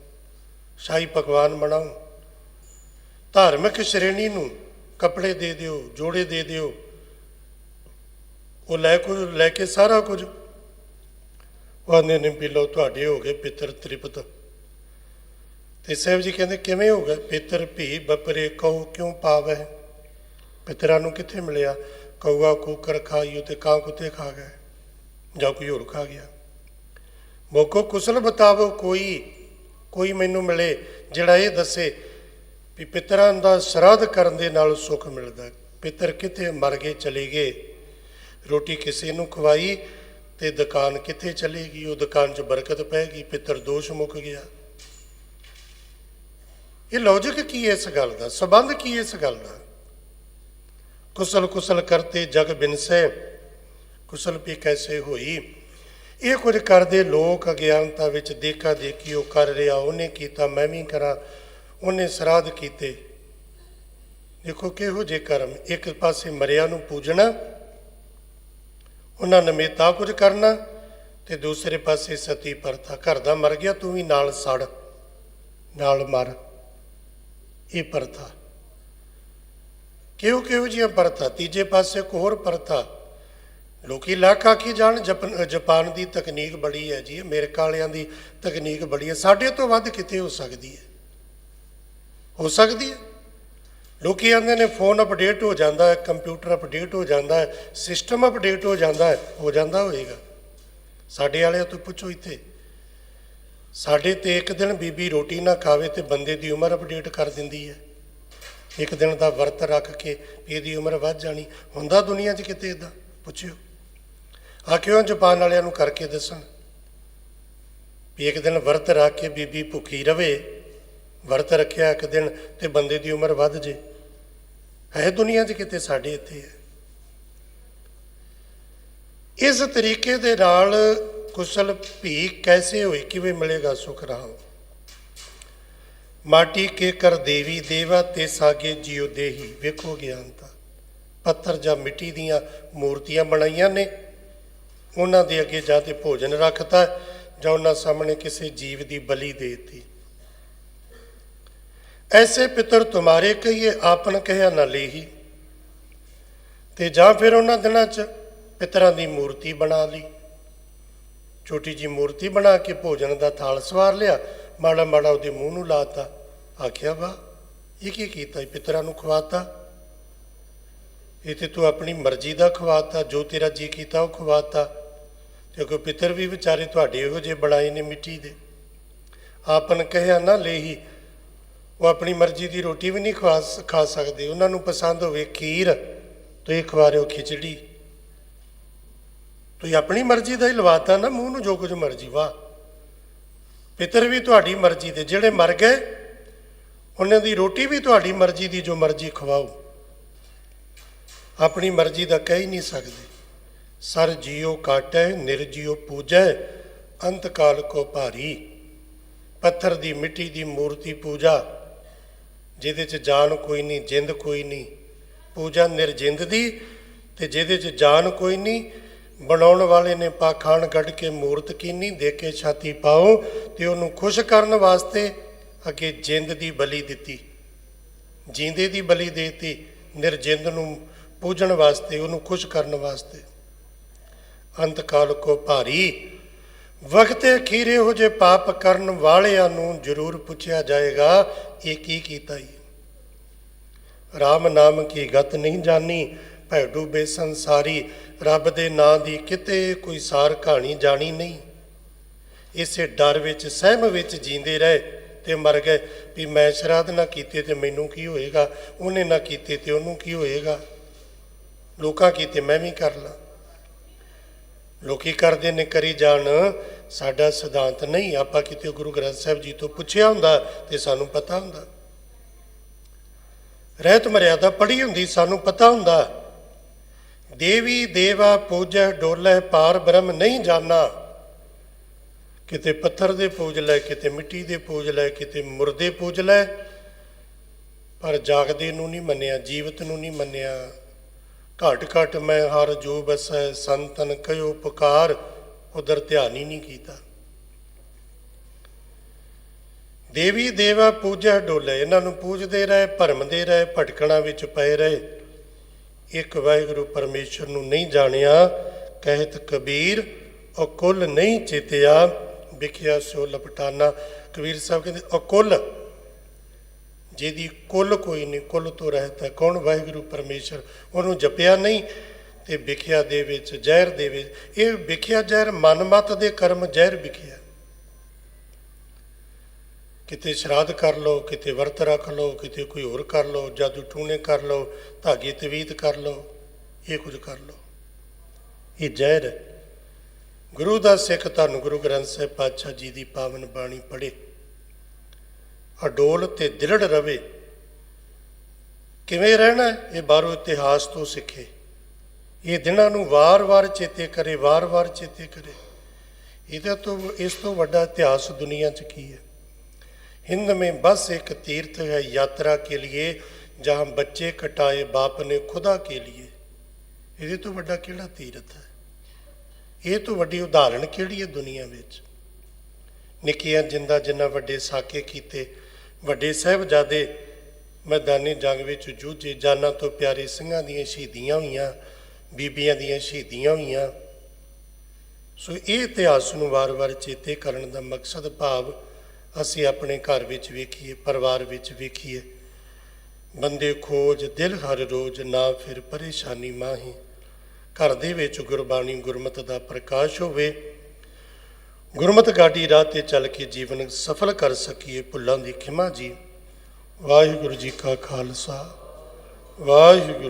ਸ਼ਾਹੀ ਪਕਵਾਨ ਬਣਾਓ। ਧਾਰਮਿਕ ਸ਼੍ਰੇਣੀ ਨੂੰ ਕੱਪੜੇ ਦੇ ਦਿਓ, ਜੋੜੇ ਦੇ ਦਿਓ, ਉਹ ਲੈ ਕੁਝ ਲੈ ਕੇ ਸਾਰਾ ਕੁਝ। ਉਹ ਆਂਦੇ ਨੇ ਵੀ ਲਓ ਤੁਹਾਡੇ ਹੋ ਗਏ ਪਿੱਤਰ ਤ੍ਰਿਪਤ। ਤੇ ਸਾਹਿਬ ਜੀ ਕਹਿੰਦੇ, ਕਿਵੇਂ ਹੋ ਗਏ ਪਿੱਤਰ ਭੀ ਬਪਰੇ ਕਹੋ ਕਿਉਂ ਪਾਵੈ? ਪਿੱਤਰਾਂ ਨੂੰ ਕਿੱਥੇ ਮਿਲਿਆ? ਕਊਆ ਕੂਕਰ ਖਾਈਓ ਤੇ ਕਾਂ ਕੁੱਤੇ ਖਾ ਗਏ। ਜਾਂ ਕੋਈ ਹੋਰ ਖਾ ਗਿਆ। ਮੋਕੋ ਕੁਸਲ ਬਤਾਵੋ ਕੋਈ ਕੋਈ ਮੈਨੂੰ ਮਿਲੇ ਜਿਹੜਾ ਇਹ ਦੱਸੇ ਵੀ ਪਿਤਰਾਂ ਦਾ ਸ਼ਰਾਧ ਕਰਨ ਦੇ ਨਾਲ ਸੁੱਖ ਮਿਲਦਾ ਹੈ। ਪਿਤਰ ਕਿਤੇ ਮਰ ਗਏ, ਚਲੇ ਗਏ? ਰੋਟੀ ਕਿਸੇ ਨੂੰ ਖਵਾਈ ਤੇ ਦੁਕਾਨ ਕਿੱਥੇ ਚਲੇਗੀ ਉਹ ਦੁਕਾਨ 'ਚ ਬਰਕਤ ਪੈਗੀ ਪਿੱਤਰ ਦੋਸ਼ ਮੁੱਕ ਗਿਆ। ਇਹ ਲੌਜਿਕ ਕੀ ਹੈ ਇਸ ਗੱਲ ਦਾ? ਸਬੰਧ ਕੀ ਹੈ ਇਸ ਗੱਲ ਦਾ? ਕੁਸਲ ਕੁਸਲ ਕਰਤੇ ਜਗ ਬਿਨਸੈ ਕੁਸਲ ਵੀ ਕੈਸੇ ਹੋਈ? ਇਹ ਕੁਝ ਕਰਦੇ ਲੋਕ ਅਗਿਆਨਤਾ ਵਿੱਚ ਦੇਖਾ ਦੇਖੀ ਉਹ ਕਰ ਰਿਹਾ, ਉਹਨੇ ਕੀਤਾ, ਮੈਂ ਵੀ ਕਰਾਂ। ਉਹਨੇ ਸਰਾਧ ਕੀਤੇ। ਦੇਖੋ ਕਿਹੋ ਜੇ ਕਰਮ। ਇੱਕ ਪਾਸੇ ਮਰਿਆ ਨੂੰ ਪੂਜਣਾ, ਉਹਨਾਂ ਨਮੇਤਾ ਕੁਝ ਕਰਨਾ ਤੇ ਦੂਸਰੇ ਪਾਸੇ ਸਤੀ ਪ੍ਰਥਾ ਘਰ ਦਾ ਮਰ ਗਿਆ, ਤੂੰ ਵੀ ਨਾਲ ਸੜ, ਨਾਲ ਮਰ। ਇਹ ਪ੍ਰਥਾ ਕਿਉਂ ਕਿਹੋ ਜਿਹੀਆਂ ਪ੍ਰਥਾ ਤੀਜੇ ਪਾਸੇ ਇੱਕ ਹੋਰ ਪ੍ਰਥਾ ਲੋਕੀ ਲੱਖ ਆਖੀ ਜਾਣ, ਜਪਨ- ਜਾਪਾਨ ਦੀ ਤਕਨੀਕ ਬੜੀ ਹੈ ਜੀ, ਅਮਰੀਕਾ ਵਾਲਿਆਂ ਦੀ ਤਕਨੀਕ ਬੜੀ ਹੈ। ਸਾਡੇ ਤੋਂ ਵੱਧ ਕਿਤੇ ਹੋ ਸਕਦੀ ਹੈ। ਹੋ ਸਕਦੀ ਹੈ। ਲੋਕੀ ਆਂਦੇ ਨੇ ਫੋਨ ਅਪਡੇਟ ਹੋ ਜਾਂਦਾ ਹੈ ਕੰਪਿਊਟਰ ਅਪਡੇਟ ਹੋ ਜਾਂਦਾ ਹੈ ਸਿਸਟਮ ਅਪਡੇਟ ਹੋ ਜਾਂਦਾ ਹੈ, ਹੋ ਜਾਂਦਾ ਹੋਏਗਾ। ਸਾਡੇ ਵਾਲਿਆਂ ਤੋਂ ਪੁੱਛੋ ਇੱਥੇ। ਸਾਡੇ ਤੇ ਇੱਕ ਦਿਨ ਬੀਬੀ ਰੋਟੀ ਨਾ ਖਾਵੇ ਤੇ ਬੰਦੇ ਦੀ ਉਮਰ ਅਪਡੇਟ ਕਰ ਦਿੰਦੀ ਹੈ। ਇੱਕ ਦਿਨ ਦਾ ਵਰਤ ਰੱਖ ਕੇ ਇਹਦੀ ਉਮਰ ਵੱਧ ਜਾਣੀ। ਹੁੰਦਾ ਦੁਨੀਆ 'ਚ ਕਿਤੇ ਇਦਾਂ ਪੁੱਛਿਓ। ਆ ਕਿਉਂ ਜਾਪਾਨ ਵਾਲਿਆਂ ਨੂੰ ਕਰਕੇ ਦੱਸਣ ਵੀ ਇੱਕ ਦਿਨ ਵਰਤ ਰੱਖ ਕੇ ਬੀਬੀ ਭੁੱਖੀ ਰਵੇ ਵਰਤ ਰੱਖਿਆ ਇੱਕ ਦਿਨ ਤੇ ਬੰਦੇ ਦੀ ਉਮਰ ਵੱਧ ਜੇ। ਹੈ ਦੁਨੀਆ 'ਚ ਕਿਤੇ ਸਾਡੇ ਇੱਥੇ ਹੈ। ਇਸ ਤਰੀਕੇ ਦੇ ਨਾਲ ਕੁਸ਼ਲ ਭੀ ਕੈਸੇ ਹੋਈ ਕਿਵੇਂ ਮਿਲੇਗਾ ਸੁਖ ਰਾਮ? ਮਾਟੀ ਕੇ ਕਰ ਦੇਵੀ ਦੇਵਾ ਤੇ ਸਾਗੇ ਜਿਉ ਦੇਹੀ। ਵੇਖੋ ਗਿਆਨਤਾ। ਪੱਥਰ ਜਾਂ ਮਿੱਟੀ ਦੀਆਂ ਮੂਰਤੀਆਂ ਬਣਾਈਆਂ ਨੇ। ਉਹਨਾਂ ਦੇ ਅੱਗੇ ਜਾਂ ਤੇ ਭੋਜਨ ਰੱਖਤਾ ਜਾਂ ਉਹਨਾਂ ਸਾਹਮਣੇ ਕਿਸੇ ਜੀਵ ਦੀ ਬਲੀ ਦੇ ਦਿੱਤੀ। ਐਸੇ ਪਿਤਰ ਤੁਮਾਰੇ ਕਹੀਏ, ਆਪਨ ਕਹਿਆ ਨਾ ਲੇਹੀ। ਤੇ ਜਾਂ ਫਿਰ ਉਹਨਾਂ ਦਿਨਾਂ 'ਚ ਪਿਤਰਾਂ ਦੀ ਮੂਰਤੀ ਬਣਾ ਲਈ। ਛੋਟੀ ਜੀ ਮੂਰਤੀ ਬਣਾ ਕੇ ਭੋਜਨ ਦਾ ਥਾਲ ਸਵਾਰ ਲਿਆ। ਮਾੜਾ ਮਾੜਾ ਉਹਦੇ ਮੂੰਹ ਨੂੰ ਲਾਤਾ। ਆਖਿਆ ਵਾ ਇਹ ਕੀ ਕੀਤਾ? ਪਿਤਰਾਂ ਨੂੰ ਖਵਾਤਾ? ਇਹ ਤੇ ਤੂੰ ਆਪਣੀ ਮਰਜ਼ੀ ਦਾ ਖਵਾਤਾ। ਜੋ ਤੇਰਾ ਜੀ ਕੀਤਾ, ਉਹ ਖਵਾਤਾ। ਤੇ ਕੋਈ ਪਿਤਰ ਵੀ ਵਿਚਾਰੇ ਤੁਹਾਡੇ ਇਹੋ ਜਿਹੇ ਬਣਾਏ ਨੇ ਮਿੱਟੀ ਦੇ। ਆਪਨ ਕਹਿਆ ਨਾ ਲੇਹੀ ਉਹ ਆਪਣੀ ਮਰਜ਼ੀ ਦੀ ਰੋਟੀ ਵੀ ਨਹੀਂ ਖਵਾ ਖਾ ਸਕਦੇ। ਉਹਨਾਂ ਨੂੰ ਪਸੰਦ ਹੋਵੇ ਖੀਰ ਤੁਸੀਂ ਖਵਾ ਰਹੇ ਹੋ ਖਿਚੜੀ। ਤੁਸੀਂ ਆਪਣੀ ਮਰਜ਼ੀ ਦਾ ਹੀ ਲਵਾਤਾ ਨਾ, ਮੂੰਹ ਨੂੰ ਜੋ ਕੁਝ ਮਰਜ਼ੀ ਵਾਹ ਪਿਤਰ ਵੀ ਤੁਹਾਡੀ ਮਰਜ਼ੀ ਦੇ, ਜਿਹੜੇ ਮਰ ਗਏ, ਉਹਨਾਂ ਦੀ ਰੋਟੀ ਵੀ ਤੁਹਾਡੀ ਮਰਜ਼ੀ ਦੀ, ਜੋ ਮਰਜ਼ੀ ਖਵਾਓ। ਆਪਣੀ ਮਰਜ਼ੀ ਦਾ ਕਹਿ ਹੀ ਨਹੀਂ ਸਕਦੇ। ਸਰ ਜੀਉ ਕਾਟੈ ਨਿਰਜੀਉ ਪੂਜੈ, ਅੰਤ ਕਾਲ ਕੋ ਭਾਰੀ। ਪੱਥਰ ਦੀ ਮਿੱਟੀ ਦੀ ਮੂਰਤੀ ਪੂਜਾ। ਜਿਹਦੇ 'ਚ ਜਾਨ ਕੋਈ ਨਹੀਂ, ਜਿੰਦ ਕੋਈ ਨਹੀਂ। ਪੂਜਾ ਨਿਰਜਿੰਦ ਦੀ ਤੇ ਜਿਹਦੇ 'ਚ ਜਾਨ ਕੋਈ ਨਹੀਂ, ਬਣਾਉਣ ਵਾਲੇ ਨੇ ਪਾਖਾਨ ਕੱਢ ਕੇ ਮੂਰਤ ਕੀਨੀ, ਦੇ ਕੇ ਛਾਤੀ ਪਾਓ ਤੇ ਉਹਨੂੰ ਖੁਸ਼ ਕਰਨ ਵਾਸਤੇ ਅੱਗੇ ਜਿੰਦ ਦੀ ਬਲੀ ਦਿੱਤੀ। ਜਿੰਦੇ ਦੀ ਬਲੀ ਦੇਤੀ, ਨਿਰਜਿੰਦ ਨੂੰ ਪੂਜਣ ਵਾਸਤੇ, ਉਹਨੂੰ ਖੁਸ਼ ਕਰਨ ਵਾਸਤੇ। ਅੰਤਕਾਲ ਕੋ ਭਾਰੀ ਵਕਤੇ ਖੀਰੇ ਹੋ ਜੇ ਪਾਪ ਕਰਨ ਵਾਲਿਆਂ ਨੂੰ ਜ਼ਰੂਰ ਪੁੱਛਿਆ ਜਾਏਗਾ, ਇਹ ਕੀ ਕੀਤਾ ਹੀ RAM ਨਾਮ ਕੀ ਗਤ ਨਹੀਂ ਜਾਣੀ, ਭੈ ਡੂਬੇ ਸੰਸਾਰੀ, ਰੱਬ ਦੇ ਨਾਂ ਦੀ ਕਿਤੇ ਕੋਈ ਸਾਰ ਕਹਾਣੀ ਜਾਣੀ ਨਹੀਂ। ਇਸੇ ਡਰ ਵਿੱਚ, ਸਹਿਮ ਵਿੱਚ ਜੀਂਦੇ ਰਹੇ ਤੇ ਮਰ ਗਏ, ਵੀ ਮੈਂ ਸ਼ਰਾਧ ਨਾ ਕੀਤੇ ਤੇ ਮੈਨੂੰ ਕੀ ਹੋਏਗਾ, ਉਹਨੇ ਨਾ ਕੀਤੇ ਤੇ ਉਹਨੂੰ ਕੀ ਹੋਏਗਾ? ਲੋਕਾਂ ਕੀਤੇ ਮੈਂ ਵੀ ਕਰ ਲਾਂ। ਲੋਕੀ ਕਰਦੇ ਨੇ ਕਰੀ ਜਾਣ, ਸਾਡਾ ਸਿਧਾਂਤ ਨਹੀਂ। ਆਪਾਂ ਕਿਤੇ ਗੁਰੂ ਗ੍ਰੰਥ ਸਾਹਿਬ ਜੀ ਤੋਂ ਪੁੱਛਿਆ ਹੁੰਦਾ ਤੇ ਸਾਨੂੰ ਪਤਾ ਹੁੰਦਾ। ਰਹਿਤ ਮਰਿਆਦਾ ਪੜੀ ਹੁੰਦੀ, ਸਾਨੂੰ ਪਤਾ ਹੁੰਦਾ। ਦੇਵੀ ਦੇਵਾ ਪੂਜੈ ਡੋਲੇ ਪਾਰ ਬ੍ਰਹਮ ਨਹੀਂ ਜਾਣਾ ਕਿਤੇ ਪੱਥਰ ਦੇ ਪੂਜ ਲੈ, ਕਿਤੇ ਮਿੱਟੀ ਦੇ ਪੂਜ ਲੈ, ਕਿਤੇ ਮੁਰਦੇ ਪੂਜ ਲੈ। ਪਰ ਜਾਗਦੇ ਨੂੰ ਨਹੀਂ ਮੰਨਿਆ, ਜੀਵਤ ਨੂੰ ਨਹੀਂ ਮੰਨਿਆ। ਘਟ ਘਟ ਮੈਂ ਹਰ ਜੋ ਬਸੈ ਸੰਤਨ ਕਯੋ ਪੁਕਾਰ, ਉਧਰ ਧਿਆਨ ਹੀ ਨਹੀਂ ਕੀਤਾ। ਦੇਵੀ ਦੇਵਾ ਪੂਜਾ ਡੋਲੇ, ਇਹਨਾਂ ਨੂੰ ਪੂਜਦੇ ਰਹੇ, ਭਰਮਦੇ ਰਹੇ, ਭਟਕਣਾ ਵਿੱਚ ਪਏ ਰਹੇ। ਇੱਕ ਵਾਹਿਗੁਰੂ ਪਰਮੇਸ਼ਰ ਨੂੰ ਨਹੀਂ ਜਾਣਿਆ, ਕਹਿਤ ਕਬੀਰ ਅਕੁਲ ਨਹੀਂ ਚਿਤਿਆ, ਵਿਖਿਆ ਸੋ ਲਪਟਾਨਾ। ਕਬੀਰ ਸਾਹਿਬ ਕਹਿੰਦੇ ਅਕੁਲ ਜਿਹਦੀ ਕੁੱਲ ਕੋਈ ਨਹੀਂ, ਕੁੱਲ ਤੋਂ ਰਹਿਤ ਹੈ, ਕੌਣ ਵਾਹਿਗੁਰੂ ਪਰਮੇਸ਼ਰ? ਉਹਨੂੰ ਜਪਿਆ ਨਹੀਂ ਤੇ ਵਿਖਿਆ ਦੇ ਵਿੱਚ, ਜ਼ਹਿਰ ਦੇ ਵਿੱਚ। ਇਹ ਵਿਖਿਆ ਜ਼ਹਿਰ ਮਨਮਤ ਦੇ ਕਰਮ ਜ਼ਹਿਰ ਵਿਖਿਆ। ਕਿਤੇ ਸ਼ਰਾਧ ਕਰ ਲਓ, ਕਿਤੇ ਵਰਤ ਰੱਖ ਲਓ, ਕਿਤੇ ਕੋਈ ਹੋਰ ਕਰ ਲਓ, ਜਾਦੂ ਟੂਣੇ ਕਰ ਲਓ, ਧਾਗੇ ਤਵੀਤ ਕਰ ਲਓ, ਇਹ ਕੁਝ ਕਰ ਲਓ। ਇਹ ਜ਼ਹਿਰ ਹੈ। ਗੁਰੂ ਦਾ ਸਿੱਖ ਧੰਨ ਗੁਰੂ ਗ੍ਰੰਥ ਸਾਹਿਬ ਪਾਤਸ਼ਾਹ ਜੀ ਦੀ ਪਾਵਨ ਬਾਣੀ ਪੜ੍ਹੇ। ਅਡੋਲ ਤੇ ਦ੍ਰਿੜ ਰਵੇ ਕਿਵੇਂ ਰਹਿਣਾ ਹੈ? ਇਹ ਬਾਹਰੋਂ ਇਤਿਹਾਸ ਤੋਂ ਸਿੱਖੇ ਇਹ ਦਿਨਾਂ ਨੂੰ ਵਾਰ-ਵਾਰ ਚੇਤੇ ਕਰੇ ਵਾਰ-ਵਾਰ ਚੇਤੇ ਕਰੇ ਇਹਦਾ ਤੋਂ ਇਸ ਤੋਂ ਵੱਡਾ ਇਤਿਹਾਸ ਦੁਨੀਆ 'ਚ ਕੀ ਹੈ हिंद में बस एक तीर्थ है यात्रा के लिए जहां बच्चे कटाए बाप ने खुदा के लिए ਇਹਦੇ ਤੋਂ ਵੱਡਾ ਕਿਹੜਾ ਤੀਰਥ ਹੈ ਇਹ ਤੋਂ ਵੱਡੀ ਉਦਾਹਰਣ ਕਿਹੜੀ ਹੈ ਦੁਨੀਆ ਵਿੱਚ ਨਿੱਕੀਆਂ ਜਿੰਦਾ ਜਿੰਨਾ ਵੱਡੇ ਸਾਕੇ ਕੀਤੇ ਵੱਡੇ ਸਾਹਿਬਜ਼ਾਦੇ ਮੈਦਾਨੀ ਜੰਗ ਵਿੱਚ ਜੂਝੇ ਜਾਨਾਂ ਤੋਂ ਪਿਆਰੇ ਸਿੰਘਾਂ ਦੀਆਂ ਸ਼ਹੀਦੀਆਂ ਹੋਈਆਂ, ਬੀਬੀਆਂ ਦੀਆਂ ਸ਼ਹੀਦੀਆਂ ਹੋਈਆਂ। ਸੋ ਇਹ ਇਤਿਹਾਸ ਨੂੰ ਵਾਰ-ਵਾਰ ਚੇਤੇ ਕਰਨ ਦਾ ਮਕਸਦ ਭਾਵ ਅਸੀਂ ਆਪਣੇ ਘਰ ਵਿੱਚ ਵੇਖੀਏ, ਪਰਿਵਾਰ ਵਿੱਚ ਵੇਖੀਏ। ਬੰਦੇ ਖੋਜ, ਦਿਲ ਹਰ ਰੋਜ਼, ਨਾ ਫਿਰ ਪਰੇਸ਼ਾਨੀ ਮਾਹੀ। ਘਰ ਦੇ ਵਿੱਚ ਗੁਰਬਾਣੀ ਗੁਰਮਤ ਦਾ ਪ੍ਰਕਾਸ਼ ਹੋਵੇ ਗੁਰਮਤ ਗਾਡੀ ਰਾਹ ਤੇ ਚੱਲ ਕੇ ਜੀਵਨ ਸਫਲ ਕਰ ਸਕੀਏ ਭੁੱਲਾਂ ਦੀ ਖਿਮਾ ਜੀ। ਵਾਹਿਗੁਰੂ ਜੀ ਕਾ ਖਾਲਸਾ, ਵਾਹਿਗੁਰੂ